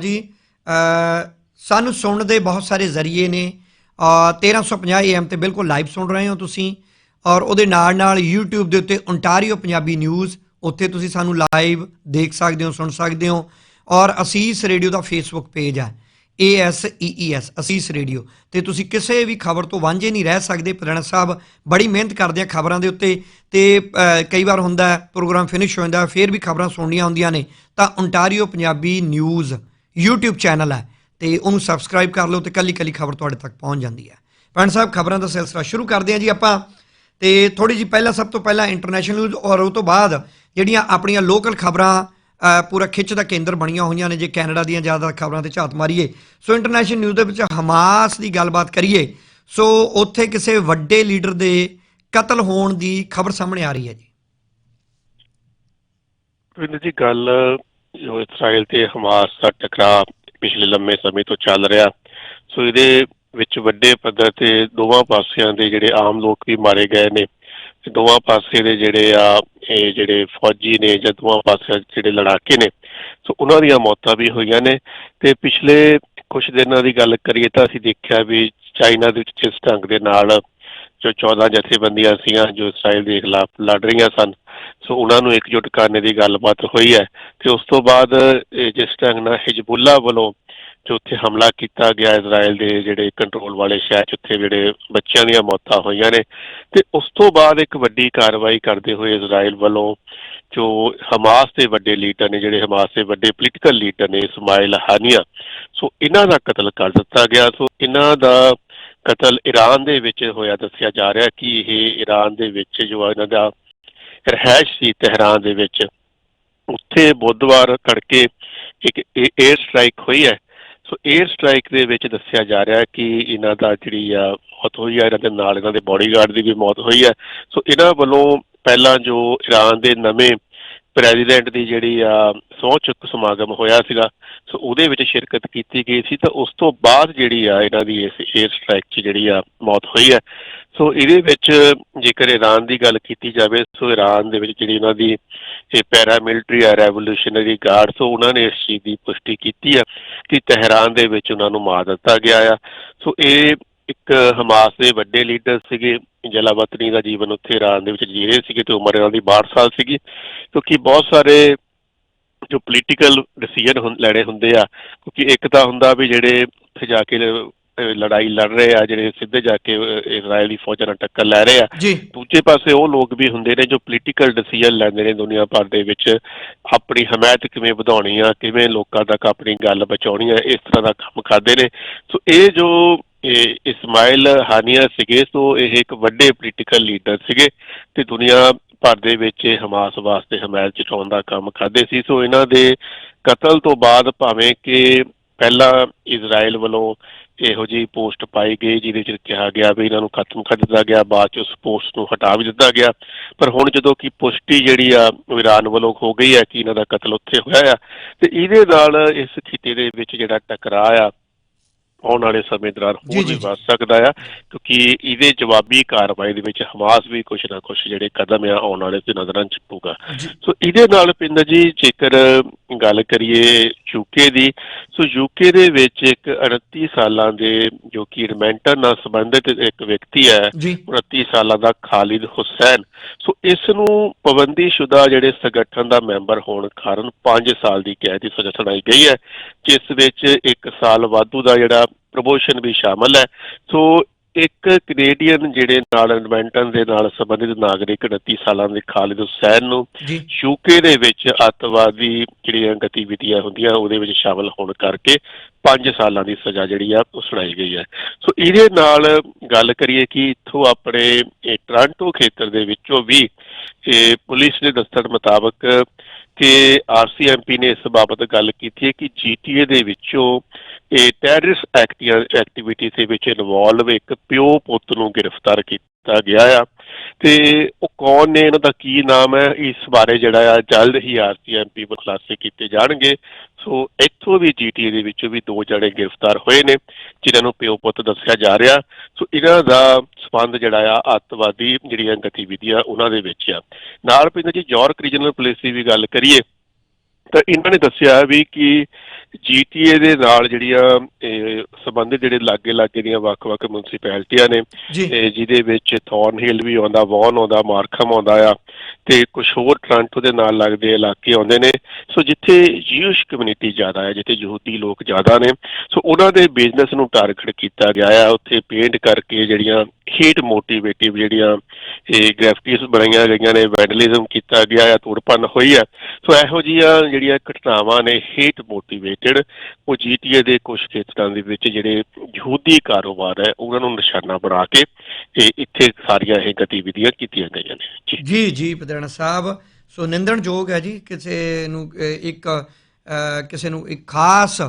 ਜੀ ਸਾਨੂੰ ਸੁਣਨ ਦੇ ਬਹੁਤ ਸਾਰੇ ਜ਼ਰੀਏ ਨੇ। ਅ, 1350 AM ਤੇ ਬਿਲਕੁਲ ਲਾਈਵ ਸੁਣ ਰਹੇ ਹੋ ਤੁਸੀਂ ਔਰ ਉਹਦੇ ਨਾਲ ਨਾਲ YouTube ਦੇ ਉੱਤੇ ਓਨਟਾਰੀਓ ਪੰਜਾਬੀ ਨਿਊਜ਼ ਉੱਥੇ ਤੁਸੀਂ ਸਾਨੂੰ ਲਾਈਵ ਦੇਖ ਸਕਦੇ ਹੋ ਸੁਣ ਸਕਦੇ ਹੋ ਔਰ ਅਸੀਸ ਰੇਡੀਓ ਦਾ ਫੇਸਬੁੱਕ ਪੇਜ ਹੈ। A S E E S Asees radio ਤੇ ਤੁਸੀਂ ਕਿਸੇ ਵੀ ਖਬਰ ਤੋਂ ਵਾਂਝੇ ਨਹੀਂ ਰਹਿ ਸਕਦੇ ਪ੍ਰਧਾਨ ਸਾਹਿਬ ਬੜੀ ਮਿਹਨਤ ਕਰਦੇ ਆ ਖਬਰਾਂ ਦੇ ਉੱਤੇ। ਤੇ ਕਈ ਵਾਰ ਹੁੰਦਾ ਪ੍ਰੋਗਰਾਮ ਫਿਨਿਸ਼ ਹੋ ਜਾਂਦਾ ਫਿਰ ਵੀ ਖਬਰਾਂ ਸੁਣਨੀਆਂ ਹੁੰਦੀਆਂ ਨੇ। ਤਾਂ Ontario Punjabi news YouTube channel ਹੈ ਤੇ ਉਹਨੂੰ ਸਬਸਕ੍ਰਾਈਬ ਕਰ ਲਓ ਤੇ ਕੱਲੀ ਕੱਲੀ ਖਬਰ ਤੁਹਾਡੇ ਤੱਕ ਪਹੁੰਚ ਜਾਂਦੀ ਹੈ। ਪੰਡ ਸਾਹਿਬ, ਖਬਰਾਂ ਦਾ ਸਿਲਸਿਲਾ ਸ਼ੁਰੂ ਕਰਦੇ ਹਾਂ ਜੀ ਆਪਾਂ। ਤੇ ਥੋੜੀ ਜੀ ਪਹਿਲਾਂ, ਸਭ ਤੋਂ ਪਹਿਲਾਂ ਇੰਟਰਨੈਸ਼ਨਲ ਨਿਊਜ਼ ਔਰ ਉਹ ਤੋਂ ਬਾਅਦ ਜਿਹੜੀਆਂ ਆਪਣੀਆਂ ਲੋਕਲ ਖਬਰਾਂ ਪੂਰਾ ਖਿੱਚ ਦਾ ਕੇਂਦਰ ਬਣੀਆਂ ਹੋਈਆਂ ਨੇ ਜੇ ਕੈਨੇਡਾ ਦੀਆਂ ਜ਼ਿਆਦਾ ਖਬਰਾਂ ਤੇ ਝਾਤ ਮਾਰੀਏ। ਸੋ ਇੰਟਰਨੈਸ਼ਨਲ ਨਿਊਜ਼ ਦੇ ਵਿੱਚ ਹਮਾਸ ਦੀ ਗੱਲਬਾਤ ਕਰੀਏ, ਸੋ ਉੱਥੇ ਕਿਸੇ ਵੱਡੇ ਲੀਡਰ ਦੇ ਕਤਲ ਹੋਣ ਦੀ ਖਬਰ ਸਾਹਮਣੇ ਆ ਰਹੀ ਹੈ ਜੀ। ਵਿੰਦਰ ਜੀ, ਗੱਲ ਜੋ ਇਸਰਾਇਲ ਤੇ ਹਮਾਸ ਦਾ ਟਕਰਾਅ ਪਿਛਲੇ ਲੰਮੇ ਸਮੇਂ ਤੋਂ ਚੱਲ ਰਿਹਾ, ਸੋ ਇਹਦੇ ਵਿੱਚ ਵੱਡੇ ਪੱਧਰ ਤੇ ਦੋਵਾਂ ਪਾਸਿਆਂ ਦੇ ਜਿਹੜੇ ਆਮ ਲੋਕ ਵੀ ਮਾਰੇ ਗਏ ਨੇ ਤੇ ਦੋਵਾਂ ਪਾਸੇ ਦੇ ਜਿਹੜੇ ਆ, ਇਹ ਜਿਹੜੇ ਫੌਜੀ ਨੇ ਜਾਂ ਦੋਵਾਂ ਪਾਸੇ ਜਿਹੜੇ ਲੜਾਕੇ ਨੇ, ਸੋ ਉਹਨਾਂ ਦੀਆਂ ਮੌਤਾਂ ਵੀ ਹੋਈਆਂ ਨੇ ਤੇ ਪਿਛਲੇ ਕੁਝ ਦਿਨਾਂ ਦੀ ਗੱਲ ਕਰੀਏ ਤਾਂ ਅਸੀਂ ਦੇਖਿਆ ਵੀ ਚਾਈਨਾ ਦੇ ਵਿੱਚ ਜਿਸ ਢੰਗ ਦੇ ਨਾਲ ਜੋ 14 ਜਥੇਬੰਦੀਆਂ ਸੀਗੀਆਂ ਜੋ ਇਸਰਾਇਲ ਦੇ ਖਿਲਾਫ ਲੜ ਰਹੀਆਂ ਸਨ ਸੋ ਉਹਨਾਂ ਨੂੰ ਇਕਜੁੱਟ ਕਰਨ ਦੀ ਗੱਲਬਾਤ ਹੋਈ ਹੈ ਤੇ ਉਸ ਤੋਂ ਬਾਅਦ ਜਿਸ ਢੰਗ ਨਾਲ ਹਿਜਬੁੱਲਾ ਵੱਲੋਂ ਜੋ ਉੱਥੇ ਹਮਲਾ ਕੀਤਾ ਗਿਆ ਇਜ਼ਰਾਈਲ ਦੇ ਜਿਹੜੇ ਕੰਟਰੋਲ ਵਾਲੇ ਸ਼ਹਿਰ 'ਚ, ਉੱਥੇ ਜਿਹੜੇ ਬੱਚਿਆਂ ਦੀਆਂ ਮੌਤਾਂ ਹੋਈਆਂ ਨੇ ਤੇ ਉਸ ਤੋਂ ਬਾਅਦ ਇੱਕ ਵੱਡੀ ਕਾਰਵਾਈ ਕਰਦੇ ਹੋਏ ਇਜ਼ਰਾਈਲ ਵੱਲੋਂ ਜੋ ਹਮਾਸ ਦੇ ਵੱਡੇ ਲੀਡਰ ਨੇ, ਜਿਹੜੇ ਹਮਾਸ ਦੇ ਵੱਡੇ ਪੋਲੀਟੀਕਲ ਲੀਡਰ ਨੇ ਇਸਮਾਇਲ ਹਾਨੀਆ ਸੋ ਇਹਨਾਂ ਦਾ ਕਤਲ ਕਰ ਦਿੱਤਾ ਗਿਆ। ਸੋ ਇਹਨਾਂ ਦਾ ਕਤਲ ਈਰਾਨ ਦੇ ਵਿੱਚ ਹੋਇਆ, ਦੱਸਿਆ ਜਾ ਰਿਹਾ ਕਿ ਇਹ ਈਰਾਨ ਦੇ ਵਿੱਚ ਜੋ ਇਹਨਾਂ ਦਾ ਰਹਿਸ਼ ਸੀ ਤਹਿਰਾਨ ਦੇ ਵਿੱਚ। ਉੱਥੇ ਬੁੱਧਵਾਰ ਤੜਕੇ ਇੱਕ 에ਅਰ ਸਟ੍ਰਾਈਕ ਹੋਈ ਹੈ। ਸੋ 에ਅਰ ਸਟ੍ਰਾਈਕ ਦੇ ਵਿੱਚ ਦੱਸਿਆ ਜਾ ਰਿਹਾ ਕਿ ਇਹਨਾਂ ਦਾ ਜਿਹੜੀ ਆ, ਮੌਤ ਹੋਈ ਹੈ। ਇਹਨਾਂ ਦੇ ਨਾਲ ਇਹਨਾਂ ਦੇ ਬਾਡੀਗਾਰਡ ਦੀ ਵੀ ਮੌਤ ਹੋਈ ਹੈ। ਸੋ ਇਹਨਾਂ ਵੱਲੋਂ ਪਹਿਲਾਂ ਜੋ ਈਰਾਨ ਦੇ ਨਵੇਂ ਪ੍ਰੈਜ਼ੀਡੈਂਟ ਦੀ ਜਿਹੜੀ ਆ ਸੌ ਚੁੱਕ ਸਮਾਗਮ ਹੋਇਆ ਸੀਗਾ, ਸੋ ਉਹਦੇ ਵਿੱਚ ਸ਼ਿਰਕਤ ਕੀਤੀ ਗਈ ਸੀ। ਤਾਂ ਉਸ ਤੋਂ ਬਾਅਦ ਜਿਹੜੀ ਆ, ਇਹਨਾਂ ਦੀ ਇਸ 에ਅਰ ਸਟ੍ਰਾਈਕ 'ਚ ਜਿਹੜੀ ਆ, ਮੌਤ ਹੋਈ ਹੈ। ਸੋ ਇਹਦੇ ਵਿੱਚ ਜੇਕਰ ਈਰਾਨ ਦੀ ਗੱਲ ਕੀਤੀ ਜਾਵੇ, ਸੋ ਈਰਾਨ ਦੇ ਵਿੱਚ ਜਿਹੜੀ ਉਹਨਾਂ ਦੀ ਇਹ ਪੈਰਾਮਿਲਟਰੀ ਆ ਰੈਵੋਲੂਸ਼ਨਰੀ ਗਾਰਡ ਸੋ ਉਹਨਾਂ ਨੇ ਇਸ ਚੀਜ਼ ਦੀ ਪੁਸ਼ਟੀ ਕੀਤੀ ਆ ਕਿ ਤਹਿਰਾਨ ਦੇ ਵਿੱਚ ਉਹਨਾਂ ਨੂੰ ਮਾਰ ਦਿੱਤਾ ਗਿਆ ਆ। ਸੋ ਇਹ ਇੱਕ ਹਮਾਸ ਦੇ ਵੱਡੇ ਲੀਡਰ ਸੀਗੇ, ਜਲਾਵਤਨੀ ਦਾ ਜੀਵਨ ਉੱਥੇ ਈਰਾਨ ਦੇ ਵਿੱਚ ਜੀ ਰਹੇ ਸੀਗੇ ਤੇ ਉਮਰ ਇਹਨਾਂ ਦੀ 62 ਸਾਲ ਸੀਗੀ। ਕਿਉਂਕਿ ਬਹੁਤ ਸਾਰੇ ਜੋ ਪੋਲੀਟੀਕਲ ਡਿਸੀਜਨ ਲੈਣੇ ਹੁੰਦੇ ਆ, ਕਿਉਂਕਿ ਇੱਕ ਤਾਂ ਹੁੰਦਾ ਵੀ ਜਿਹੜੇ ਉੱਥੇ ਜਾ ਕੇ ਲੜਾਈ ਲੜ ਰਹੇ ਆ ਜਿਹੜੇ ਸਿੱਧੇ ਜਾ ਕੇ ਇਜ਼ਰਾਈਲੀ ਫੌਜਾਂ ਨਾਲ ਟੱਕਰ ਲੈ ਰਹੇ ਆ। ਦੂਜੇ ਪਾਸੇ ਉਹ ਲੋਕ ਵੀ ਹੁੰਦੇ ਨੇ ਜੋ ਪੋਲੀਟੀਕਲ ਡਿਸੀਜਨ ਲੈਂਦੇ ਨੇ ਦੁਨੀਆ ਭਰ ਦੇ ਵਿੱਚ ਆਪਣੀ ਹਮਾਇਤ ਕਿਵੇਂ ਵਧਾਉਣੀ ਆ ਕਿਵੇਂ ਲੋਕਾਂ ਤੱਕ ਆਪਣੀ ਗੱਲ ਪਹੁੰਚਾਉਣੀ ਆ ਇਸ ਤਰ੍ਹਾਂ ਦਾ ਕੰਮ ਕਰਦੇ ਨੇ। ਸੋ ਇਹ ਜੋ ਇਹ ਇਸਮਾਇਲ ਹਾਨੀਆ ਸੀਗੇ ਸੋ ਇਹ ਇੱਕ ਵੱਡੇ ਪੋਲੀਟੀਕਲ ਲੀਡਰ ਸੀਗੇ ਤੇ ਦੁਨੀਆ ਭਰ ਦੇ ਵਿੱਚ ਹਮਾਸ ਵਾਸਤੇ ਹਮਾਇਤ ਜਤਾਉਣ ਦਾ ਕੰਮ ਕਰਦੇ ਸੀ। ਸੋ ਇਹਨਾਂ ਦੇ ਕਤਲ ਤੋਂ ਬਾਅਦ ਭਾਵੇਂ ਕਿ ਪਹਿਲਾਂ ਇਜ਼ਰਾਈਲ ਵੱਲੋਂ ਇਹੋ ਜਿਹੀ ਪੋਸਟ ਪਾਈ ਗਈ ਜਿਹਦੇ ਚ ਕਿਹਾ ਗਿਆ ਵੀ ਇਹਨਾਂ ਨੂੰ ਖਤਮ ਕਰ ਦਿੱਤਾ ਗਿਆ ਬਾਅਦ ਚ ਉਸ ਪੋਸਟ ਨੂੰ ਹਟਾ ਵੀ ਦਿੱਤਾ ਗਿਆ। ਪਰ ਹੁਣ ਜਦੋਂ ਕਿ ਪੁਸ਼ਟੀ ਜਿਹੜੀ ਆ ਈਰਾਨ ਵੱਲੋਂ ਹੋ ਗਈ ਹੈ ਕਿ ਇਹਨਾਂ ਦਾ ਕਤਲ ਉੱਥੇ ਹੋਇਆ ਆ ਤੇ ਇਹਦੇ ਨਾਲ ਇਸ ਖਿੱਤੇ ਦੇ ਵਿੱਚ ਜਿਹੜਾ ਟਕਰਾਅ ਆ ਆਉਣ ਵਾਲੇ ਸਮੇਂ ਦੌਰਾਨ ਹੋਰ ਵੀ। ਵੱਧ ਸਕਦਾ ਆ ਕਿਉਂਕਿ ਇਹਦੇ ਜਵਾਬੀ ਕਾਰਵਾਈ ਦੇ ਵਿੱਚ ਹਮਾਸ ਵੀ ਕੁਝ ਨਾ ਕੁਝ ਜਿਹੜੇ ਕਦਮ ਆ ਆਉਣ ਵਾਲੇ ਤੇ ਨਜ਼ਰਾਂ ਚ ਪਊਗਾ ਜੀ। ਸੋ ਇਹਦੇ ਨਾਲ ਪਿੰਦਰ ਜੀ ਜੇਕਰ ਗੱਲ ਕਰੀਏ ਯੂਕੇ ਦੀ ਸੋ ਯੂਕੇ ਦੇ ਵਿੱਚ ਇੱਕ 38 ਸਾਲਾਂ ਦੇ ਜੋ ਕਿ ਰਿਮੈਂਟਰ ਨਾਲ ਸੰਬੰਧਿਤ ਇੱਕ ਵਿਅਕਤੀ ਹੈ ਜੀ। 29 ਸਾਲਾਂ ਦਾ ਖਾਲਿਦ ਹੁਸੈਨ। ਸੋ ਇਸ ਨੂੰ ਪਾਬੰਦੀਸ਼ੁਦਾ ਜਿਹੜੇ ਸੰਗਠਨ ਦਾ ਮੈਂਬਰ ਹੋਣ ਕਾਰਨ 5 ਸਾਲ ਦੀ ਕੈਦ ਦੀ ਸਜ਼ਾ ਸੁਣਾਈ ਗਈ ਹੈ ਜਿਸ ਵਿੱਚ 1 ਸਾਲ ਵਾਧੂ ਦਾ ਜਿਹੜਾ ਪ੍ਰਮੋਸ਼ਨ ਵੀ ਸ਼ਾਮਲ ਹੈ। ਸੋ ਇੱਕ ਕੈਨੇਡੀਅਨ ਜਿਹੜੇ ਨਾਲ ਇਨਵੈਂਟਨ ਦੇ ਨਾਲ ਸੰਬੰਧਿਤ ਨਾਗਰਿਕ 29 ਸਾਲਾਂ ਦੇ ਖਾਲਿਦ ਹੁਸੈਨ ਨੂੰ ਯੂਕੇ ਦੇ ਵਿੱਚ ਅੱਤਵਾਦੀ ਜਿਹੜੀਆਂ ਗਤੀਵਿਧੀਆਂ ਹੁੰਦੀਆਂ ਉਹਦੇ ਵਿੱਚ ਸ਼ਾਮਲ ਹੋਣ ਕਰਕੇ 5 ਸਾਲਾਂ ਦੀ ਸਜ਼ਾ ਜਿਹੜੀ ਆ ਉਹ ਸੁਣਾਈ ਗਈ ਹੈ। ਸੋ ਇਹਦੇ ਨਾਲ ਗੱਲ ਕਰੀਏ ਕਿ ਇੱਥੋਂ ਆਪਣੇ ਟ੍ਰਾਂਟੋ ਖੇਤਰ ਦੇ ਵਿੱਚੋਂ ਵੀ ਇਹ ਪੁਲਿਸ ਦੇ ਦੱਸਣ ਮੁਤਾਬਕ ਕਿ ਆਰਸੀਐਮਪੀ ਨੇ ਇਸ ਬਾਬਤ ਗੱਲ ਕੀਤੀ ਹੈ ਕਿ ਜੀਟੀਏ ਦੇ ਵਿੱਚੋਂ ਇਹ ਟੈਰਰਿਸਟ ਐਕਟੀਵਿਟੀ ਦੇ ਵਿੱਚ ਇਨਵੋਲਵ ਇੱਕ ਪਿਓ ਪੁੱਤ ਨੂੰ ਗ੍ਰਿਫਤਾਰ ਕੀਤਾ ਗਿਆ ਆ। ਤੇ ਉਹ ਕੌਣ ਨੇ, ਇਹਨਾਂ ਦਾ ਕੀ ਨਾਮ ਹੈ, ਇਸ ਬਾਰੇ ਜਿਹੜਾ ਆ, ਜਲਦ ਹੀ ਆਰਸੀਐਮਪੀ ਵੱਲੋਂ ਖੁਲਾਸੇ ਕੀਤੇ ਜਾਣਗੇ। ਸੋ ਇੱਥੋਂ ਵੀ ਜੀਟੀਏ ਦੇ ਵਿੱਚੋਂ ਵੀ ਦੋ ਜਣੇ ਗ੍ਰਿਫਤਾਰ ਹੋਏ ਨੇ, ਜਿਨ੍ਹਾਂ ਨੂੰ ਪਿਓ ਪੁੱਤ ਦੱਸਿਆ ਜਾ ਰਿਹਾ। ਸੋ ਇਹਨਾਂ ਦਾ ਸਬੰਧ ਜਿਹੜਾ ਆ, ਅੱਤਵਾਦੀ ਜਿਹੜੀਆਂ ਗਤੀਵਿਧੀਆਂ ਉਹਨਾਂ ਦੇ ਵਿੱਚ ਆ। ਨਾਲ ਪਿੰਡ ਜੀ ਯਾਰਕ ਰੀਜਨਲ ਪੁਲਿਸ ਦੀ ਵੀ ਗੱਲ ਕਰੀਏ ਤਾਂ ਇਹਨਾਂ ਨੇ ਦੱਸਿਆ ਵੀ ਕਿ ਜੀਟੀਏ ਦੇ ਨਾਲ ਜਿਹੜੀਆਂ ਸੰਬੰਧਿਤ ਜਿਹੜੇ ਲਾਗੇ ਲਾਗੇ ਦੀਆਂ ਵੱਖ-ਵੱਖ ਮਿਊਨਿਸਪੈਲਿਟੀਆਂ ਨੇ ਜਿਹਦੇ ਵਿੱਚ ਥੌਰਨ ਹਿੱਲ ਵੀ ਆਉਂਦਾ ਵੌਨ ਆਉਂਦਾ ਮਾਰਖਮ ਆਉਂਦਾ ਆ ਤੇ ਕੁਝ ਹੋਰ ਟ੍ਰਾਂਟੋ ਦੇ ਨਾਲ ਲੱਗਦੇ ਇਲਾਕੇ ਆਉਂਦੇ ਨੇ। ਸੋ ਜਿੱਥੇ ਜੂਇਸ਼ ਕਮਿਊਨਿਟੀ ਜ਼ਿਆਦਾ ਹੈ ਜਿੱਥੇ ਯਹੂਦੀ ਲੋਕ ਜ਼ਿਆਦਾ ਨੇ ਸੋ ਉਹਨਾਂ ਦੇ ਬਿਜ਼ਨਸ ਨੂੰ ਟਾਰਗੇਟ ਕੀਤਾ ਗਿਆ ਆ। ਉੱਥੇ ਪੇਂਟ ਕਰਕੇ ਜਿਹੜੀਆਂ ਹੀਟ ਮੋਟੀਵੇਟਿਵ ਜਿਹੜੀਆਂ ਇਹ ਗ੍ਰੈਫਿਟੀਜ਼ ਬਣਾਈਆਂ ਗਈਆਂ ਨੇ ਵੈਂਡਲਿਜ਼ਮ ਕੀਤਾ ਗਿਆ ਆ ਤੋੜਪੰਨ ਹੋਈ ਆ ਸੋ ਇਹੋ ਜਿਹੀਆਂ ਜਿਹੜੀਆਂ ਘਟਨਾਵਾਂ ਨੇ ਹੀਟ ਮੋਟੀਵੇਟਡ ਉਹ ਜੀਟੀਏ ਦੇ ਕੁਝ ਖੇਤਰਾਂ ਦੇ ਵਿੱਚ ਜਿਹੜੇ ਯਹੂਦੀ ਕਾਰੋਬਾਰ ਹੈ, ਉਹਨਾਂ ਨੂੰ ਨਿਸ਼ਾਨਾ ਬਣਾ ਕੇ ਇਹ ਇੱਥੇ ਸਾਰੀਆਂ ਇਹ ਗਤੀਵਿਧੀਆਂ ਕੀਤੀਆਂ ਗਈਆਂ ਨੇ। ਜੀ। ਜੀ ਜੀ ਸਾਹਿਬ। ਸੋ ਨਿੰਦਣਯੋਗ ਹੈ ਜੀ, ਕਿਸੇ ਨੂੰ ਇੱਕ ਕਿਸੇ ਨੂੰ ਇੱਕ ਖਾਸ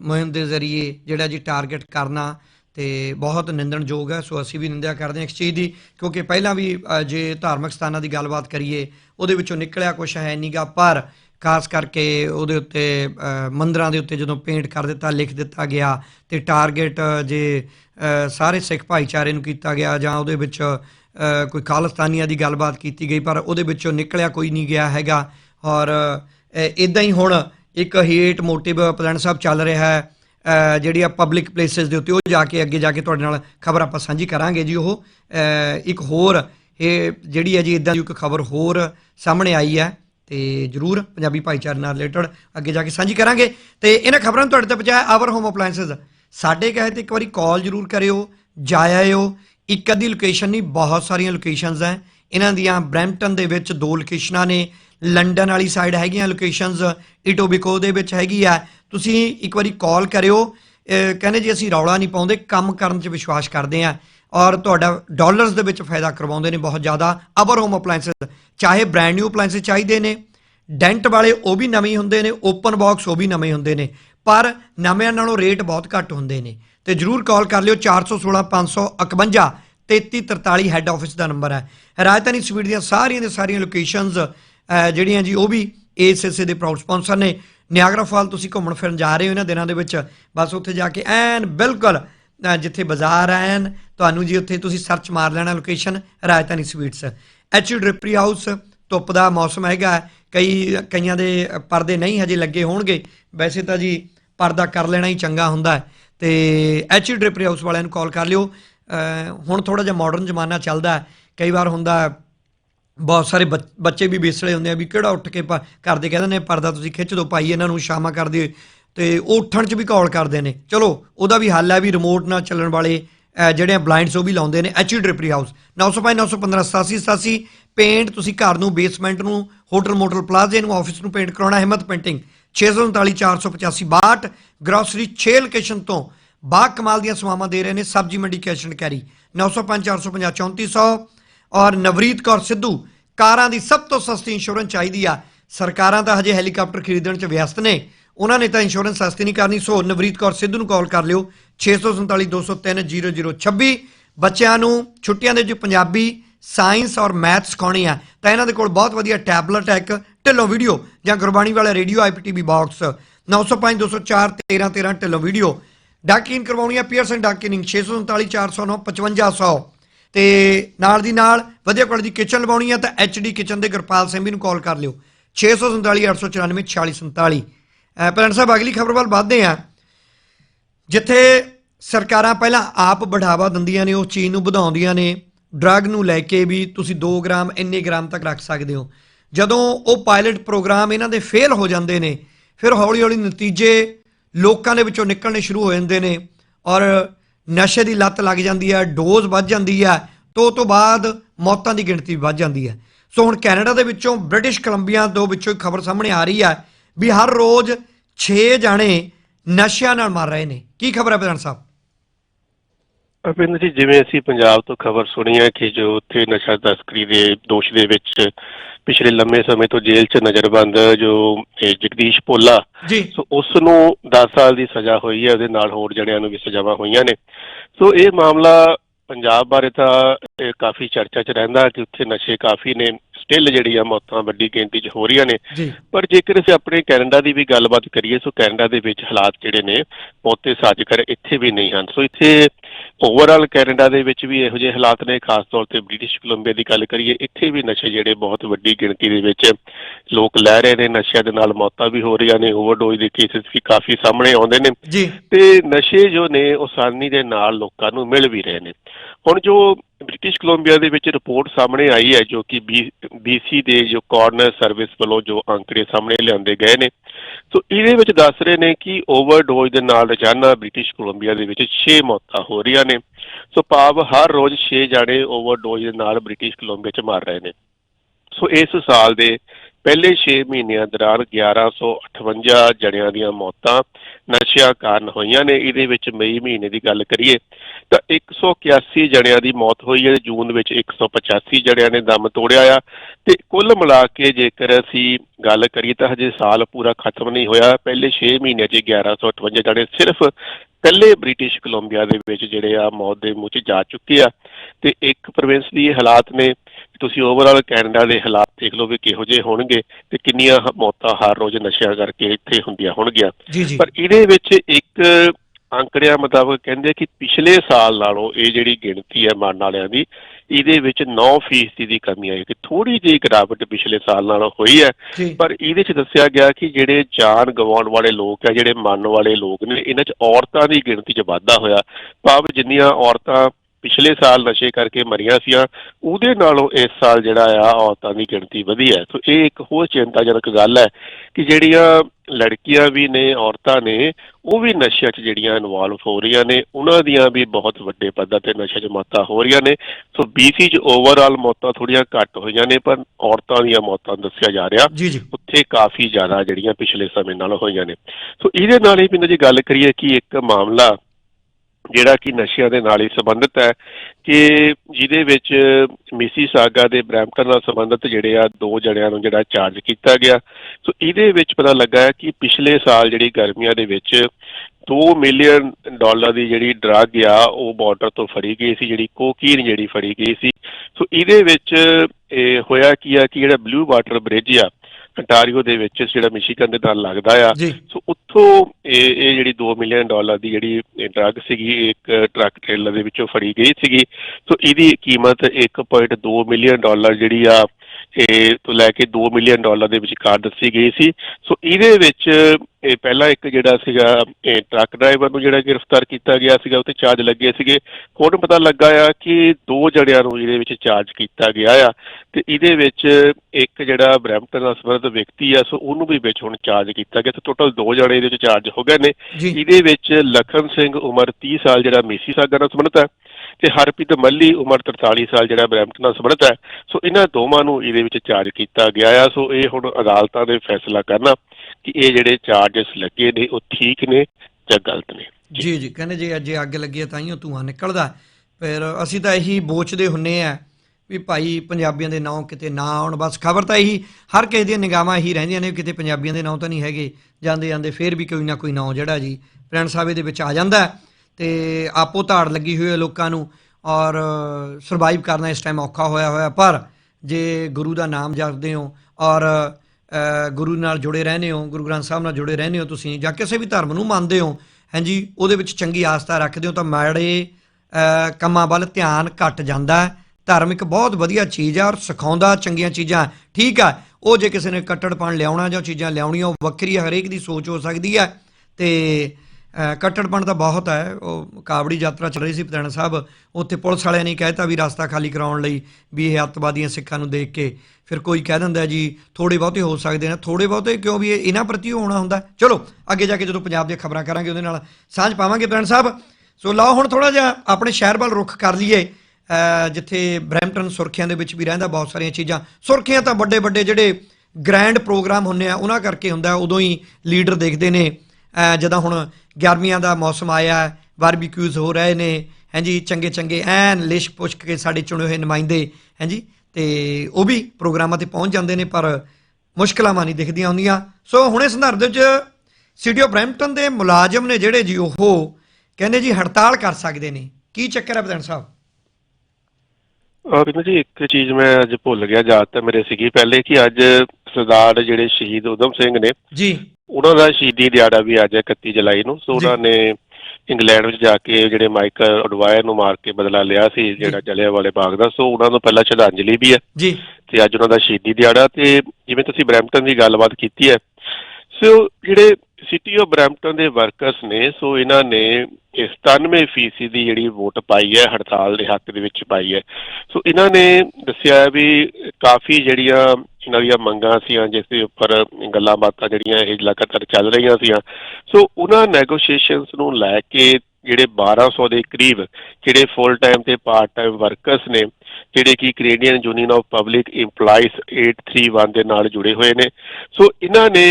ਮੁਹਿੰਮ ਦੇ ਜ਼ਰੀਏ ਜਿਹੜਾ ਜੀ ਟਾਰਗੇਟ ਕਰਨਾ ਤੇ ਬਹੁਤ ਨਿੰਦਣਯੋਗ ਹੈ, ਸੋ ਅਸੀਂ ਵੀ ਨਿੰਦਿਆ ਕਰਦੇ ਹਾਂ ਇਸ ਚੀਜ਼ ਦੀ, ਕਿਉਂਕਿ ਪਹਿਲਾਂ ਵੀ ਜੇ ਧਾਰਮਿਕ ਸਥਾਨਾਂ ਦੀ ਗੱਲਬਾਤ ਕਰੀਏ, ਉਹਦੇ ਵਿੱਚੋਂ ਨਿਕਲਿਆ ਕੁਝ ਹੈ ਨਹੀਂਗਾ ਪਰ ਖਾਸ ਕਰਕੇ ਉਹਦੇ ਉੱਤੇ ਮੰਦਰਾਂ ਦੇ ਉੱਤੇ ਜਦੋਂ ਪੇਂਟ ਕਰ ਦਿੱਤਾ, ਲਿਖ ਦਿੱਤਾ ਗਿਆ ਤੇ ਟਾਰਗੇਟ ਜੇ ਸਾਰੇ ਸਿੱਖ ਭਾਈਚਾਰੇ ਨੂੰ ਕੀਤਾ ਗਿਆ ਜਾਂ ਉਹਦੇ ਵਿੱਚ ਕੋਈ ਖਾਲਿਸਤਾਨੀਆਂ ਦੀ ਗੱਲਬਾਤ ਕੀਤੀ ਗਈ, ਪਰ ਉਹਦੇ ਵਿੱਚੋਂ ਨਿਕਲਿਆ ਕੋਈ ਨਹੀਂ ਗਿਆ ਹੈਗਾ। ਔਰ ਇਦਾਂ ਹੀ ਹੁਣ ਇੱਕ ਹੇਟ ਮੋਟਿਵ ਪਲੈਨ ਸਾਹਿਬ ਚੱਲ ਰਿਹਾ ਹੈ। ਜਿਹੜੀ ਆ ਪਬਲਿਕ ਪਲੇਸਿਸ ਦੇ ਉੱਤੇ, ਉਹ ਜਾ ਕੇ ਅੱਗੇ ਜਾ ਕੇ ਤੁਹਾਡੇ ਨਾਲ ਖਬਰ ਆਪਾਂ ਸਾਂਝੀ ਕਰਾਂਗੇ ਜੀ ਉਹ। ਇੱਕ ਹੋਰ, ਇਹ ਜਿਹੜੀ ਹੈ ਜੀ ਇਦਾਂ ਦੀ ਇੱਕ ਖਬਰ ਹੋਰ ਸਾਹਮਣੇ ਆਈ ਹੈ ਤੇ ਜਰੂਰ ਪੰਜਾਬੀ ਭਾਈਚਾਰੇ ਨਾਲ ਰਿਲੇਟਡ ਅੱਗੇ ਜਾ ਕੇ ਸਾਂਝੀ ਕਰਾਂਗੇ। ਤੇ ਇਹਨਾਂ ਖਬਰਾਂ ਨੂੰ ਤੁਹਾਡੇ ਤੱਕ ਪਹੁੰਚਾਇਆ ਆਵਰ ਹੋਮ ਅਪਲਾਈਐਂਸਸ ਸਾਡੇ ਕਹੇ ਤੇ ਇੱਕ ਵਾਰੀ ਕਾਲ ਜਰੂਰ ਕਰਿਓ ਜਾਇਓ ਇੱਕ ਅੱਧੀ ਲੋਕੇਸ਼ਨ ਨਹੀਂ, ਬਹੁਤ ਸਾਰੀਆਂ ਲੋਕੇਸ਼ਨਸ ਹੈ ਇਹਨਾਂ ਦੀਆਂ ਬ੍ਰੈਂਪਟਨ ਦੇ ਵਿੱਚ ਦੋ ਲੋਕੇਸ਼ਨਾਂ ਨੇ। ਲੰਡਨ ਵਾਲੀ ਸਾਈਡ ਹੈਗੀਆਂ ਲੋਕੇਸ਼ਨਸ ਇਟੋਬਿਕੋ ਦੇ ਵਿੱਚ ਹੈਗੀ ਆ। ਤੁਸੀਂ ਇੱਕ ਵਾਰੀ ਕਾਲ ਕਰਿਓ। ਕਹਿੰਦੇ ਜੀ ਅਸੀਂ ਰੌਲਾ ਨਹੀਂ ਪਾਉਂਦੇ, ਕੰਮ ਕਰਨ 'ਚ ਵਿਸ਼ਵਾਸ ਕਰਦੇ ਆ ਔਰ ਤੁਹਾਡਾ ਡਾਲਰਸ ਦੇ ਵਿੱਚ ਫਾਇਦਾ ਕਰਵਾਉਂਦੇ ਨੇ ਬਹੁਤ ਜ਼ਿਆਦਾ। ਅਬਰ ਹੋਮ ਅਪਲਾਈਐਂਸਸ ਚਾਹੇ ਬ੍ਰੈਂਡ ਨਿਊ ਅਪਲਾਈਐਂਸਸ ਚਾਹੀਦੇ ਨੇ ਡੈਂਟ ਵਾਲੇ ਉਹ ਵੀ ਨਵੇਂ ਹੁੰਦੇ ਨੇ ਓਪਨ ਬਾਕਸ ਉਹ ਵੀ ਨਵੇਂ ਹੁੰਦੇ ਨੇ, ਪਰ ਨਵਿਆਂ ਨਾਲੋਂ ਰੇਟ ਬਹੁਤ ਘੱਟ ਹੁੰਦੇ ਨੇ। ਤੇ ਜਰੂਰ ਕਾਲ ਕਰ ਲਿਓ 416 551 3343 ਹੈੱਡ ਆਫਿਸ ਦਾ ਨੰਬਰ ਹੈ। ਰਾਜਧਾਨੀ ਸਵੀਟ ਦੀਆਂ ਸਾਰੀਆਂ ਦੇ ਸਾਰੀਆਂ ਲੋਕੇਸ਼ਨਸ ਜਿਹੜੀਆਂ ਜੀ, ਉਹ ਵੀ ਇਸ ਹਿੱਸੇ ਦੇ ਪ੍ਰਾਊਡ ਸਪਾਂਸਰ ਨੇ। ਨਿਆਗਰਾ ਫਾਲ ਤੁਸੀਂ ਘੁੰਮਣ ਫਿਰਨ ਜਾ ਰਹੇ ਹੋ ਇਹਨਾਂ ਦਿਨਾਂ ਦੇ ਵਿੱਚ। ਬਸ ਉੱਥੇ ਜਾ ਕੇ ਐਨ ਬਿਲਕੁਲ ਜਿੱਥੇ ਬਾਜ਼ਾਰ ਐਨ, ਤੁਹਾਨੂੰ ਜੀ ਉੱਥੇ ਤੁਸੀਂ ਸਰਚ ਮਾਰ ਲੈਣਾ location Rajdhani sweets H drapery house ਧੁੱਪ ਦਾ ਮੌਸਮ ਹੈਗਾ। ਕਈ, ਕਈਆਂ ਦੇ ਪਰਦੇ ਨਹੀਂ ਹਜੇ ਲੱਗੇ ਹੋਣਗੇ। ਵੈਸੇ ਤਾਂ ਜੀ ਪਰਦਾ ਕਰ ਲੈਣਾ ਹੀ ਚੰਗਾ ਹੁੰਦਾ। ਹੈ ਤੇ ਐਚ ਡ੍ਰਿਪਰੀ ਹਾਊਸ ਵਾਲਿਆਂ ਨੂੰ ਕਾਲ ਕਰ ਲਿਓ। ਹੁਣ ਥੋੜਾ ਜਿਹਾ ਮਾਡਰਨ ਜ਼ਮਾਨਾ ਚੱਲਦਾ। ਕਈ ਵਾਰ ਹੁੰਦਾ ਬਹੁਤ ਸਾਰੇ ਬੱਚ- ਬੱਚੇ ਵੀ ਬੇਸਲੇ ਹੁੰਦੇ ਆ ਵੀ ਕਿਹੜਾ ਉੱਠ ਕੇ ਪ- ਕਰਦੇ ਕਹਿੰਦੇ ਨੇ ਪਰਦਾ ਤੁਸੀਂ ਖਿੱਚ ਦਿਓ ਭਾਈ ਇਹਨਾਂ ਨੂੰ ਸ਼ਾਮਾਂ ਕਰ ਦਿਓ। ਤੇ ਉਹ ਉੱਠਣ 'ਚ ਵੀ ਕਾਲ ਕਰਦੇ ਨੇ। ਚਲੋ ਉਹਦਾ ਵੀ ਹੱਲ ਹੈ ਵੀ ਰਿਮੋਟ ਨਾਲ ਚੱਲਣ ਵਾਲੇ ਅਹ, ਜਿਹੜੇ ਬਲਾਈਂਡਸ ਉਹ ਵੀ ਲਾਉਂਦੇ ਨੇ ਐਚ ਡ੍ਰਿਪਰੀ ਹਾਊਸ 905 915 87 87 ਪੇਂਟ ਤੁਸੀਂ ਘਰ ਨੂੰ ਬੇਸਮੈਂਟ ਨੂੰ ਹੋਟਲ ਮੋਟਲ ਪਲਾਜ਼ੇ ਨੂੰ ਆਫਿਸ ਨੂੰ ਪੇਂਟ ਕਰਾਉਣਾ ਹਿੰਮਤ ਪੇਂਟਿੰਗ 639 485 62 ਗਰੋਸਰੀ 6 ਲੋਕੇਸ਼ਨ ਤੋਂ ਬਾ ਕਮਾਲ ਦੀਆਂ ਸੇਵਾਵਾਂ ਦੇ ਰਹੇ ਨੇ ਸਬਜੀ ਮੰਡੀ ਕੈਸ਼ ਐਂਡ ਕੈਰੀ 905 450 3400 ਔਰ ਨਵਰੀਤ ਕੌਰ ਸਿੱਧੂ, ਕਾਰਾਂ ਦੀ ਸਭ ਤੋਂ ਸਸਤੀ ਇੰਸ਼ੋਰੈਂਸ ਚਾਹੀਦੀ ਆ। ਸਰਕਾਰਾਂ ਤਾਂ ਹਜੇ ਹੈਲੀਕਾਪਟਰ ਖਰੀਦਣ 'ਚ ਵਿਅਸਤ ਨੇ। ਉਹਨਾਂ ਨੇ ਤਾਂ ਇੰਸ਼ੋਰੈਂਸ ਸਸਤੀ ਨਹੀਂ ਕਰਨੀ। ਸੋ ਨਵਰੀਤ ਕੌਰ ਸਿੱਧੂ ਨੂੰ ਕਾਲ ਕਰ ਲਿਓ। 647 203 0026 ਬੱਚਿਆਂ ਨੂੰ ਛੁੱਟੀਆਂ ਦੇ ਵਿੱਚ ਪੰਜਾਬੀ ਸਾਇੰਸ ਔਰ ਮੈਥ ਸਿਖਾਉਣੀ ਆ। ਤਾਂ ਇਹਨਾਂ ਦੇ ਕੋਲ ਬਹੁਤ ਵਧੀਆ ਟੈਬਲੇਟ ਹੈ ਇੱਕ। ਢਿੱਲੋਂ ਵੀਡੀਓ ਜਾਂ ਗੁਰਬਾਣੀ ਵਾਲਾ radio IPTV box 905 204 13 13 Dhillon video ਡਾਕਿੰਗ ਕਰਵਾਉਣੀ ਆ ਪੀਅਰਸਨ ਡਾਕਿੰਗ 639 409 5500 ਤੇ ਨਾਲ ਦੀ ਨਾਲ ਵਧੀਆ ਕੁਆਲਿਟੀ ਦੀ ਕਿਚਨ ਲਵਾਉਣੀ ਹੈ ਤਾਂ ਐਚਡੀ ਕਿਚਨ ਦੇ ਗੁਰਪਾਲ ਸਿੰਘ ਵੀ ਨੂੰ ਕਾਲ ਕਰ ਲਿਓ। 647 894 4647 ਪ੍ਰੈਜ਼ੀਡੈਂਟ ਸਾਹਿਬ, ਅਗਲੀ ਖਬਰ ਵੱਲ ਵਧਦੇ ਆ ਜਿੱਥੇ ਸਰਕਾਰਾਂ ਪਹਿਲਾਂ ਆਪ ਬੜਾਵਾ ਦਿੰਦੀਆਂ ਨੇ ਉਹ ਚੀਜ਼ ਨੂੰ ਵਧਾਉਂਦੀਆਂ ਨੇ ਡਰੱਗ ਨੂੰ ਲੈ ਕੇ ਵੀ ਤੁਸੀਂ 2 ਗ੍ਰਾਮ, ਇੰਨੇ ਗ੍ਰਾਮ ਤੱਕ ਰੱਖ ਸਕਦੇ ਹੋ। ਜਦੋਂ ਉਹ ਪਾਇਲਟ ਪ੍ਰੋਗਰਾਮ ਇਹਨਾਂ ਦੇ ਫੇਲ ਹੋ ਜਾਂਦੇ ਨੇ, ਫਿਰ ਹੌਲੀ-ਹੌਲੀ ਨਤੀਜੇ ਲੋਕਾਂ ਦੇ ਵਿੱਚੋਂ ਨਿਕਲਣੇ ਸ਼ੁਰੂ ਹੋ ਜਾਂਦੇ ਨੇ ਔਰ ਨਸ਼ੇ ਦੀ ਲੱਤ ਲੱਗ ਜਾਂਦੀ ਹੈ, ਡੋਜ਼ ਵੱਧ ਜਾਂਦੀ ਹੈ, ਤੋਂ ਤੋਂ ਬਾਅਦ ਮੌਤਾਂ ਦੀ ਗਿਣਤੀ ਵੱਧ ਜਾਂਦੀ ਹੈ। ਸੋ ਹੁਣ ਕੈਨੇਡਾ ਦੇ ਵਿੱਚੋਂ ਬ੍ਰਿਟਿਸ਼ ਕੋਲੰਬੀਆ ਤੋਂ ਵਿੱਚੋਂ ਇੱਕ ਖਬਰ ਸਾਹਮਣੇ ਆ ਰਹੀ ਹੈ ਵੀ ਹਰ ਰੋਜ਼ 6 ਜਾਣੇ ਨਸ਼ਿਆਂ ਨਾਲ ਮਰ ਰਹੇ ਨੇ। ਕੀ ਖਬਰ ਹੈ ਪ੍ਰਧਾਨ ਸਾਹਿਬ? ਅਪਿੰਦਰ ਜੀ ਜਿਵੇਂ ਅਸੀਂ ਪੰਜਾਬ ਤੋਂ ਖਬਰ ਸੁਣੀ ਹੈ ਕਿ ਜੋ ਉੱਥੇ ਨਸ਼ਾ ਤਸਕਰੀ ਦੇ ਦੋਸ਼ ਦੇ ਵਿੱਚ ਪਿਛਲੇ ਲੰਮੇ ਸਮੇਂ ਤੋਂ ਜੇਲ੍ਹ 'ਚ ਨਜ਼ਰਬੰਦ ਜੋ ਇਹ ਜਗਦੀਸ਼ ਪੋਲਾ ਜੀ। ਸੋ ਉਸ ਨੂੰ 10 ਸਾਲ ਦੀ ਸਜ਼ਾ ਹੋਈ ਹੈ ਉਹਦੇ ਨਾਲ ਹੋਰ ਜਣਿਆਂ ਨੂੰ ਵੀ ਸਜ਼ਾਵਾਂ ਹੋਈਆਂ ਨੇ। ਸੋ ਇਹ ਮਾਮਲਾ ਪੰਜਾਬ ਬਾਰੇ ਤਾਂ ਕਾਫੀ ਚਰਚਾ 'ਚ ਰਹਿੰਦਾ ਕਿ ਉੱਥੇ ਨਸ਼ੇ ਕਾਫੀ ਨੇ ਸਟਿਲ ਜਿਹੜੀ ਆ ਮੌਤਾਂ ਵੱਡੀ ਗਿਣਤੀ 'ਚ ਹੋ ਰਹੀਆਂ ਨੇ। ਪਰ ਜੇਕਰ ਅਸੀਂ ਆਪਣੇ ਕੈਨੇਡਾ ਦੀ ਵੀ ਗੱਲਬਾਤ ਕਰੀਏ ਸੋ ਕੈਨੇਡਾ ਦੇ ਵਿੱਚ ਹਾਲਾਤ ਜਿਹੜੇ ਨੇ ਬਹੁਤੇ ਸਾਜਕਰ ਇੱਥੇ ਵੀ ਨਹੀਂ ਹਨ। ਸੋ ਇੱਥੇ ਓਵਰਆਲ ਕੈਨੇਡਾ ਦੇ ਵਿੱਚ ਵੀ ਇਹੋ ਜਿਹੇ ਹਾਲਾਤ ਨੇ ਖਾਸ ਤੌਰ ਤੇ ਬ੍ਰਿਟਿਸ਼ ਕੋਲੰਬੀਆ ਦੀ ਗੱਲ ਕਰੀਏ ਇੱਥੇ ਵੀ ਨਸ਼ੇ ਜਿਹੜੇ ਬਹੁਤ ਵੱਡੀ ਗਿਣਤੀ ਦੇ ਵਿੱਚ ਲੋਕ ਲੈ ਰਹੇ ਨੇ ਨਸ਼ਿਆਂ ਦੇ ਨਾਲ ਮੌਤਾਂ ਵੀ ਹੋ ਰਹੀਆਂ ਨੇ ਓਵਰਡੋਜ਼ ਦੇ ਕੇਸਿਸ ਵੀ ਕਾਫੀ ਸਾਹਮਣੇ ਆਉਂਦੇ ਨੇ ਤੇ ਨਸ਼ੇ ਜੋ ਨੇ ਉਹ ਆਸਾਨੀ ਦੇ ਨਾਲ ਲੋਕਾਂ ਨੂੰ ਮਿਲ ਵੀ ਰਹੇ ਨੇ। ਹੁਣ ਜੋ ਬ੍ਰਿਟਿਸ਼ ਕੋਲੰਬੀਆ ਦੇ ਵਿੱਚ ਰਿਪੋਰਟ ਸਾਹਮਣੇ ਆਈ ਹੈ, ਜੋ ਕਿ ਬੀਸੀ ਦੇ ਜੋ ਕਾਰਨਰ ਸਰਵਿਸ ਵੱਲੋਂ ਜੋ ਅੰਕੜੇ ਸਾਹਮਣੇ ਲਿਆਂਦੇ ਗਏ ਨੇ, ਸੋ ਇਹਦੇ ਵਿੱਚ ਦੱਸ ਰਹੇ ਨੇ ਕਿ ਓਵਰਡੋਜ਼ ਦੇ ਨਾਲ ਰੋਜ਼ਾਨਾ ਬ੍ਰਿਟਿਸ਼ ਕੋਲੰਬੀਆ ਦੇ ਵਿੱਚ 6 ਮੌਤਾਂ ਹੋ ਰਹੀਆਂ ਨੇ, ਸੋ ਭਾਵ ਹਰ ਰੋਜ਼ 6 ਜਾਣੇ ਓਵਰਡੋਜ਼ ਦੇ ਨਾਲ ਬ੍ਰਿਟਿਸ਼ ਕੋਲੰਬੀਆ 'ਚ ਮਰ ਰਹੇ ਨੇ। ਸੋ ਇਸ ਸਾਲ ਦੇ ਪਹਿਲੇ 6 ਮਹੀਨਿਆਂ ਦੌਰਾਨ 1158 ਜਣਿਆਂ ਦੀਆਂ ਮੌਤਾਂ ਨਸ਼ਿਆਂ ਕਾਰਨ ਹੋਈਆਂ ਨੇ। ਇਹਦੇ ਵਿੱਚ ਮਈ ਮਹੀਨੇ ਦੀ ਗੱਲ ਕਰੀਏ ਤਾਂ 181 ਜਣਿਆਂ ਦੀ ਮੌਤ ਹੋਈ ਹੈ। ਜੂਨ ਵਿੱਚ 185 ਜਣਿਆਂ ਨੇ ਦਮ ਤੋੜਿਆ ਆ ਤੇ ਕੁੱਲ ਮਿਲਾ ਕੇ ਜੇਕਰ ਅਸੀਂ ਗੱਲ ਕਰੀਏ ਤਾਂ ਹਜੇ ਸਾਲ ਪੂਰਾ ਖਤਮ ਨਹੀਂ ਹੋਇਆ। ਪਹਿਲੇ 6 ਮਹੀਨਿਆਂ 'ਚ 1158 ਜਣੇ ਸਿਰਫ ਕੱਲੇ ਬ੍ਰਿਟਿਸ਼ ਕੋਲੰਬੀਆ ਦੇ ਵਿੱਚ ਜਿਹੜੇ ਆ ਮੌਤ ਦੇ ਮੂੰਹ 'ਚ ਜਾ ਚੁੱਕੇ ਆ। ਤੇ ਇੱਕ ਪ੍ਰੋਵਿੰਸ ਦੀ ਹਾਲਾਤ ਨੇ ਤੁਸੀਂ ਓਵਰਆਲ ਕੈਨੇਡਾ ਦੇ ਹਾਲਾਤ ਦੇਖ ਲਓ ਵੀ ਕਿਹੋ ਜਿਹੇ ਹੋਣਗੇ ਤੇ ਕਿੰਨੀਆਂ ਹ- ਮੌਤਾਂ ਹਰ ਰੋਜ਼ ਨਸ਼ਿਆਂ ਕਰਕੇ ਇੱਥੇ ਹੁੰਦੀਆਂ ਹੋਣਗੀਆਂ। ਪਰ ਇਹਦੇ ਵਿੱਚ ਇੱਕ ਅੰਕੜਿਆਂ ਮੁਤਾਬਕ ਕਹਿੰਦੇ ਕਿ ਪਿਛਲੇ ਸਾਲ ਨਾਲੋਂ ਇਹ ਜਿਹੜੀ ਗਿਣਤੀ ਹੈ ਮਰਨ ਵਾਲਿਆਂ ਦੀ ਇਹਦੇ ਵਿੱਚ 9% ਦੀ ਕਮੀ ਆਈ ਕਿ ਥੋੜੀ ਜਿਹੀ ਗਿਰਾਵਟ ਪਿਛਲੇ ਸਾਲ ਨਾਲੋਂ ਹੋਈ ਹੈ। ਪਰ ਇਹਦੇ ਚ ਦੱਸਿਆ ਗਿਆ ਕਿ ਜਿਹੜੇ ਜਾਨ ਗਵਾਉਣ ਵਾਲੇ ਲੋਕ ਆ ਜਿਹੜੇ ਮਰਨ ਵਾਲੇ ਲੋਕ ਨੇ ਇਹਨਾਂ ਚ ਔਰਤਾਂ ਦੀ ਗਿਣਤੀ ਚ ਵਾਧਾ ਹੋਇਆ। ਭਾਵ ਜਿੰਨੀਆਂ ਔਰਤਾਂ ਪਿਛਲੇ ਸਾਲ ਨਸ਼ੇ ਕਰਕੇ ਮਰੀਆਂ ਸੀਆਂ ਉਹਦੇ ਨਾਲੋਂ ਇਸ ਸਾਲ ਜਿਹੜਾ ਆ ਔਰਤਾਂ ਦੀ ਗਿਣਤੀ ਵਧੀ ਹੈ ਸੋ ਇਹ ਇੱਕ ਹੋਰ ਚਿੰਤਾਜਨਕ ਗੱਲ ਹੈ ਕਿ ਜਿਹੜੀਆਂ ਲੜਕੀਆਂ ਵੀ ਨੇ ਔਰਤਾਂ ਨੇ ਉਹ ਵੀ ਨਸ਼ਿਆਂ 'ਚ ਜਿਹੜੀਆਂ ਇਨਵੋਲਵ ਹੋ ਰਹੀਆਂ ਨੇ ਉਹਨਾਂ ਦੀਆਂ ਵੀ ਬਹੁਤ ਵੱਡੇ ਪੱਧਰ ਤੇ ਨਸ਼ੇ 'ਚ ਮੌਤਾਂ ਹੋ ਰਹੀਆਂ ਨੇ। ਸੋ BC 'ਚ ਓਵਰਆਲ ਮੌਤਾਂ ਥੋੜੀਆਂ ਘੱਟ ਹੋਈਆਂ ਨੇ ਪਰ ਔਰਤਾਂ ਦੀਆਂ ਮੌਤਾਂ ਦੱਸਿਆ ਜਾ ਰਿਹਾ। ਉੱਥੇ ਕਾਫੀ ਜ਼ਿਆਦਾ ਜਿਹੜੀਆਂ ਪਿਛਲੇ ਸਮੇਂ ਨਾਲ ਹੋਈਆਂ ਨੇ। ਸੋ ਇਹਦੇ ਨਾਲ ਹੀ ਪਿੰਡ ਜੀ ਗੱਲ ਕਰੀਏ ਕਿ ਇੱਕ ਮਾਮਲਾ ਜਿਹੜਾ ਕਿ ਨਸ਼ਿਆਂ ਦੇ ਨਾਲ ਹੀ ਸੰਬੰਧਿਤ ਹੈ, ਕਿ ਜਿਹਦੇ ਵਿੱਚ ਮਿਸੀ ਸਾਗਾ ਦੇ ਬ੍ਰੈਂਪਟਨ ਨਾਲ ਸੰਬੰਧਿਤ ਜਿਹੜੇ ਆ ਦੋ ਜਣਿਆਂ ਨੂੰ ਜਿਹੜਾ ਚਾਰਜ ਕੀਤਾ ਗਿਆ। ਸੋ ਇਹਦੇ ਵਿੱਚ ਪਤਾ ਲੱਗਾ ਹੈ ਕਿ ਪਿਛਲੇ ਸਾਲ ਜਿਹੜੀ ਗਰਮੀਆਂ ਦੇ ਵਿੱਚ 2 ਮਿਲੀਅਨ ਡਾਲਰ ਦੀ ਜਿਹੜੀ ਡਰੱਗ ਆ, ਉਹ ਬਾਰਡਰ ਤੋਂ ਫੜੀ ਗਈ ਸੀ, ਜਿਹੜੀ ਕੋਕੀਨ ਜਿਹੜੀ ਫੜੀ ਗਈ ਸੀ। ਸੋ ਇਹਦੇ ਵਿੱਚ ਇਹ ਹੋਇਆ ਕੀ ਆ ਕਿ ਜਿਹੜਾ ਬਲੂ ਵਾਟਰ ਬ੍ਰਿਜ ਆ ਅੰਟਾਰੀਓ ਦੇ ਵਿੱਚ ਜਿਹੜਾ ਮਿਸ਼ੀਗਨ ਦੇ ਨਾਲ ਲੱਗਦਾ ਆ ਸੋ ਉੱਥੋਂ ਇਹ ਇਹ ਜਿਹੜੀ 2 ਮਿਲੀਅਨ ਡਾਲਰ ਦੀ ਜਿਹੜੀ ਡਰੱਗ ਸੀਗੀ ਇੱਕ ਟਰੱਕ ਟ੍ਰੇਲਰ ਦੇ ਵਿੱਚੋਂ ਫੜੀ ਗਈ ਸੀਗੀ। ਸੋ ਇਹਦੀ ਕੀਮਤ 1.2 ਮਿਲੀਅਨ ਡਾਲਰ ਜਿਹੜੀ ਆ ਇਹ ਤੋਂ ਲੈ ਕੇ 2 ਮਿਲੀਅਨ ਡਾਲਰ ਦੇ ਵਿਚਕਾਰ ਦੱਸੀ ਗਈ ਸੀ। ਸੋ ਇਹਦੇ ਵਿੱਚ ਇਹ ਪਹਿਲਾ ਇੱਕ ਜਿਹੜਾ ਸੀਗਾ ਇਹ ਟਰੱਕ ਡਰਾਈਵਰ ਨੂੰ ਜਿਹੜਾ ਗ੍ਰਿਫਤਾਰ ਕੀਤਾ ਗਿਆ ਸੀਗਾ ਉੱਤੇ ਚਾਰਜ ਲੱਗੇ ਸੀਗੇ। ਹੁਣ ਪਤਾ ਲੱਗਾ ਆ ਕਿ ਦੋ ਜਣਿਆਂ ਨੂੰ ਇਹਦੇ ਵਿੱਚ ਚਾਰਜ ਕੀਤਾ ਗਿਆ ਆ। ਤੇ ਇਹਦੇ ਵਿੱਚ ਇੱਕ ਜਿਹੜਾ ਬ੍ਰੈਂਪਟਨ ਨਾਲ ਸੰਬੰਧਿਤ ਵਿਅਕਤੀ ਆ ਸੋ ਉਹਨੂੰ ਵੀ ਵਿੱਚ ਹੁਣ ਚਾਰਜ ਕੀਤਾ ਗਿਆ। ਤੇ ਟੋਟਲ ਦੋ ਜਣੇ ਇਹਦੇ ਵਿੱਚ ਚਾਰਜ ਹੋ ਗਏ ਨੇ। ਇਹਦੇ ਵਿੱਚ ਲਖਨ ਸਿੰਘ ਉਮਰ 30 ਸਾਲ ਜਿਹੜਾ ਮੇਸੀ ਸਾਗਰ ਨਾਲ ਸੰਬੰਧਿਤ ਹੈ ਤੇ ਹਰਪ੍ਰੀਤ ਮੱਲੀ ਉਮਰ 43 ਸਾਲ, ਜਿਹੜਾ ਬ੍ਰੈਂਪਟਨ ਨਾਲ ਸੰਬੰਧਿਤ ਹੈ। ਸੋ ਇਹਨਾਂ ਦੋਵਾਂ ਨੂੰ ਇਹਦੇ ਵਿੱਚ ਚਾਰਜ ਕੀਤਾ ਗਿਆ ਆ। ਸੋ ਇਹ ਹੁਣ ਅਦਾਲਤਾਂ ਦੇ ਫੈਸਲਾ ਕਰਨਾ ਕਿ ਇਹ ਜਿਹੜੇ ਚਾਰਜਸ ਲੱਗੇ ਨੇ, ਉਹ ਠੀਕ ਨੇ ਜਾਂ ਗਲਤ ਨੇ। ਜੀ ਜੀ। ਕਹਿੰਦੇ ਜੇ ਅੱਜ ਅੱਗ ਲੱਗੀ ਹੈ ਤਾਂ ਹੀ ਉਹ ਧੂੰਆਂ ਨਿਕਲਦਾ। ਹੈ। ਅਸੀਂ ਤਾਂ ਇਹੀ ਬੋਚਦੇ ਹੁੰਨੇ ਆ ਵੀ ਭਾਈ ਪੰਜਾਬੀਆਂ ਦੇ ਨਾਂ ਕਿਤੇ ਨਾ ਆਉਣ। ਬਸ ਖਬਰ ਤਾਂ ਇਹੀ, ਹਰ ਕਿਸੇ ਦੀਆਂ ਨਿਗਾਹਾਂ ਇਹੀ ਰਹਿੰਦੀਆਂ ਨੇ ਕਿਤੇ ਪੰਜਾਬੀਆਂ ਦੇ ਨਾਂ ਤਾਂ ਨਹੀਂ ਹੈਗੇ। ਜਾਂਦੇ ਜਾਂਦੇ ਫੇਰ ਵੀ ਕੋਈ ਨਾ ਕੋਈ ਨਾਂ ਜਿਹੜਾ ਜੀ ਪ੍ਰਿੰਟ ਸਾਹਿਬ ਦੇ ਵਿੱਚ ਆ ਜਾਂਦਾ। ਤੇ ਆਪੋ ਧਾੜ ਲੱਗੀ ਹੋਈ ਹੈ ਲੋਕਾਂ ਨੂੰ ਔਰ ਸਰਵਾਈਵ ਕਰਨਾ ਇਸ ਟਾਈਮ ਔਖਾ ਹੋਇਆ ਹੋਇਆ। ਪਰ ਜੇ ਗੁਰੂ ਦਾ ਨਾਮ ਜਪਦੇ ਹੋ ਔਰ ਗੁਰੂ ਨਾਲ ਜੁੜੇ ਰਹਿੰਦੇ ਹੋ, ਗੁਰੂ ਗ੍ਰੰਥ ਸਾਹਿਬ ਨਾਲ ਜੁੜੇ ਰਹਿੰਦੇ ਹੋ ਤੁਸੀਂ ਜਾਂ ਕਿਸੇ ਵੀ ਧਰਮ ਨੂੰ ਮੰਨਦੇ ਹੋ, ਹਾਂਜੀ, ਉਹਦੇ ਵਿੱਚ ਚੰਗੀ ਆਸਥਾ ਰੱਖਦੇ ਹੋ ਤਾਂ ਮਾੜੇ ਕੰਮਾਂ ਵੱਲ ਧਿਆਨ ਘਟ ਜਾਂਦਾ ਹੈ। ਧਰਮ ਇੱਕ ਬਹੁਤ ਵਧੀਆ ਚੀਜ਼ ਹੈ ਔਰ ਸਿਖਾਉਂਦਾ ਚੰਗੀਆਂ ਚੀਜ਼ਾਂ। ਠੀਕ ਆ ਉਹ ਜੇ ਕਿਸੇ ਨੇ ਕੱਟੜਪਣ ਲਿਆਉਣਾ ਜਾਂ ਚੀਜ਼ਾਂ ਲਿਆਉਣੀਆਂ, ਉਹ ਵੱਖਰੀ ਹਰੇਕ ਦੀ ਸੋਚ ਹੋ ਸਕਦੀ ਹੈ। ਤੇ ਕੱਟੜਪਣ ਤਾਂ ਬਹੁਤ ਹੈ। ਉਹ ਕਾਵੜੀ ਯਾਤਰਾ ਚੱਲ ਰਹੀ ਸੀ ਪਟਿਆਲਾ ਸਾਹਿਬ। ਉੱਥੇ ਪੁਲਿਸ ਵਾਲਿਆਂ ਨੇ ਕਹਿਤਾ ਵੀ ਰਸਤਾ ਖਾਲੀ ਕਰਾਉਣ ਲਈ ਵੀ ਇਹ ਅੱਤਵਾਦੀਆਂ ਸਿੱਖਾਂ ਨੂੰ ਦੇਖ ਕੇ। ਫਿਰ ਕੋਈ ਕਹਿ ਦਿੰਦਾ ਜੀ ਥੋੜੇ ਬਹੁਤੇ ਹੋ ਸਕਦੇ ਨੇ। ਥੋੜੇ ਬਹੁਤੇ ਕਿਉਂ ਵੀ ਇਹਨਾਂ ਪ੍ਰਤੀ ਹੋਣਾ ਹੁੰਦਾ? ਚਲੋ ਅੱਗੇ ਜਾ ਕੇ ਜਦੋਂ ਪੰਜਾਬ ਦੀਆਂ ਖਬਰਾਂ ਕਰਾਂਗੇ ਉਹਦੇ ਨਾਲ ਸਾਂਝ ਪਾਵਾਂਗੇ ਪਟਿਆਲਾ ਸਾਹਿਬ। ਸੋ ਲਾਓ ਹੁਣ ਥੋੜਾ ਜਿਹਾ ਆਪਣੇ ਸ਼ਹਿਰ ਵੱਲ ਰੁਖ ਕਰ ਲਈਏ। ਜਿੱਥੇ ਬ੍ਰੈਂਪਟਨ ਸੁਰਖੀਆਂ ਦੇ ਵਿੱਚ ਵੀ ਰਹਿੰਦਾ ਬਹੁਤ ਸਾਰੀਆਂ ਚੀਜ਼ਾਂ। ਸੁਰਖੀਆਂ ਤਾਂ ਵੱਡੇ ਵੱਡੇ ਜਿਹੜੇ ਗ੍ਰੈਂਡ ਪ੍ਰੋਗਰਾਮ ਹੁੰਨੇ ਆ ਉਹਨਾਂ ਕਰਕੇ ਹੁੰਦਾ ਉਦੋਂ ਹੀ ਲੀਡਰ ਦੇਖਦੇ ਨੇ। ਅ, ਜਦੋਂ ਹੁਣ ਗਰਮੀਆਂ ਦਾ ਮੌਸਮ ਆਇਆ ਹੈ ਬਾਰਬੀਕਿਊਜ਼ ਹੋ ਰਹੇ ਨੇ ਹਾਂਜੀ ਚੰਗੇ ਚੰਗੇ ਐਨ ਲਿਸ਼ ਪੁਸ਼ਕ ਕੇ ਸਾਡੇ ਚੁਣੇ ਹੋਏ ਨੁਮਾਇੰਦੇ ਹਾਂਜੀ ਤੇ ਉਹ ਵੀ ਪ੍ਰੋਗਰਾਮਾਂ ਤੇ ਪਹੁੰਚ ਜਾਂਦੇ ਨੇ ਪਰ ਮੁਸ਼ਕਲਾਂ ਮਾਨੀ ਦਿਖਦੀਆਂ ਹੁੰਦੀਆਂ। ਸੋ ਹੁਣ ਸੰਦਰਭ ਦੇ ਵਿੱਚ ਸਿਟੀ ਆਫ ਬ੍ਰੈਂਪਟਨ ਦੇ ਮੁਲਾਜ਼ਮ ਨੇ ਜਿਹੜੇ ਜੀ ਉਹ ਕਹਿੰਦੇ ਜੀ ਹੜਤਾਲ ਕਰ ਸਕਦੇ ਨੇ। ਕੀ ਚੱਕਰ ਹੈ ਪ੍ਰਧਾਨ ਸਾਹਿਬ? ਬਿੰਦਰ ਜੀ ਇੱਕ ਚੀਜ਼ ਮੈਂ ਅੱਜ ਭੁੱਲ ਗਿਆ ਯਾਦ ਤਾਂ ਮੇਰੇ ਸੀਗੀ। ਪਹਿਲੇ ਕਿ ਅੱਜ ਸਰਦਾਰ ਜਿਹੜੇ ਸ਼ਹੀਦ ਉਦਮ ਸਿੰਘ ਨੇ ਜੀ। ਉਹਨਾਂ ਦਾ ਸ਼ਹੀਦੀ ਦਿਹਾੜਾ ਵੀ ਅੱਜ ਹੈ 31 ਜੁਲਾਈ ਨੂੰ ਸੋ। ਉਹਨਾਂ ਨੇ ਇੰਗਲੈਂਡ ਵਿੱਚ ਜਾ ਕੇ ਜਿਹੜੇ ਮਾਈਕਲ ਅਡਵਾਇਰ ਨੂੰ ਮਾਰ ਕੇ ਬਦਲਾ ਲਿਆ ਸੀ ਜਿਹੜਾ ਜਲਿਆਂਵਾਲੇ ਬਾਗ ਦਾ ਸੋ ਉਹਨਾਂ ਨੂੰ ਪਹਿਲਾਂ ਸ਼ਰਧਾਂਜਲੀ ਵੀ ਹੈ। ਜੀ। ਤੇ ਅੱਜ ਉਹਨਾਂ ਦਾ ਸ਼ਹੀਦੀ ਦਿਹਾੜਾ ਤੇ ਜਿਵੇਂ ਤੁਸੀਂ ਬਰੈਂਪਟਨ ਦੀ ਗੱਲਬਾਤ ਕੀਤੀ ਹੈ ਸੋ ਜਿਹੜੇ ਸਿਟੀ ਆਫ ਬਰੈਂਪਟਨ ਦੇ ਵਰਕਰਸ ਨੇ, ਸੋ ਇਹਨਾਂ ਨੇ ਇਸ 97% ਦੀ ਜਿਹੜੀ ਵੋਟ ਪਾਈ ਹੈ, ਹੜਤਾਲ ਦੇ ਹੱਕ ਦੇ ਵਿੱਚ ਪਾਈ ਹੈ। ਸੋ ਇਹਨਾਂ ਨੇ ਦੱਸਿਆ ਵੀ ਕਾਫੀ ਜਿਹੜੀਆਂ ਇਹਨਾਂ ਦੀਆਂ ਮੰਗਾਂ ਸੀਆਂ, ਜਿਸ ਦੇ ਉੱਪਰ ਗੱਲਾਂ ਬਾਤਾਂ ਜਿਹੜੀਆਂ ਇਹ ਲਗਾਤਾਰ ਚੱਲ ਰਹੀਆਂ ਸੀਆਂ। ਸੋ ਉਹਨਾਂ ਨੈਗੋਸ਼ੀਏਸ਼ਨਸ ਨੂੰ ਲੈ ਕੇ ਜਿਹੜੇ 1200 ਦੇ ਕਰੀਬ ਜਿਹੜੇ ਫੁੱਲ ਟਾਈਮ ਤੇ ਪਾਰਟ ਟਾਈਮ ਵਰਕਰਸ ਨੇ, ਜਿਹੜੇ ਕਿ Canadian union of public EMPLOYEES 831 ਦੇ ਨਾਲ ਜੁੜੇ ਹੋਏ ਨੇ। ਸੋ ਇਹਨਾਂ ਨੇ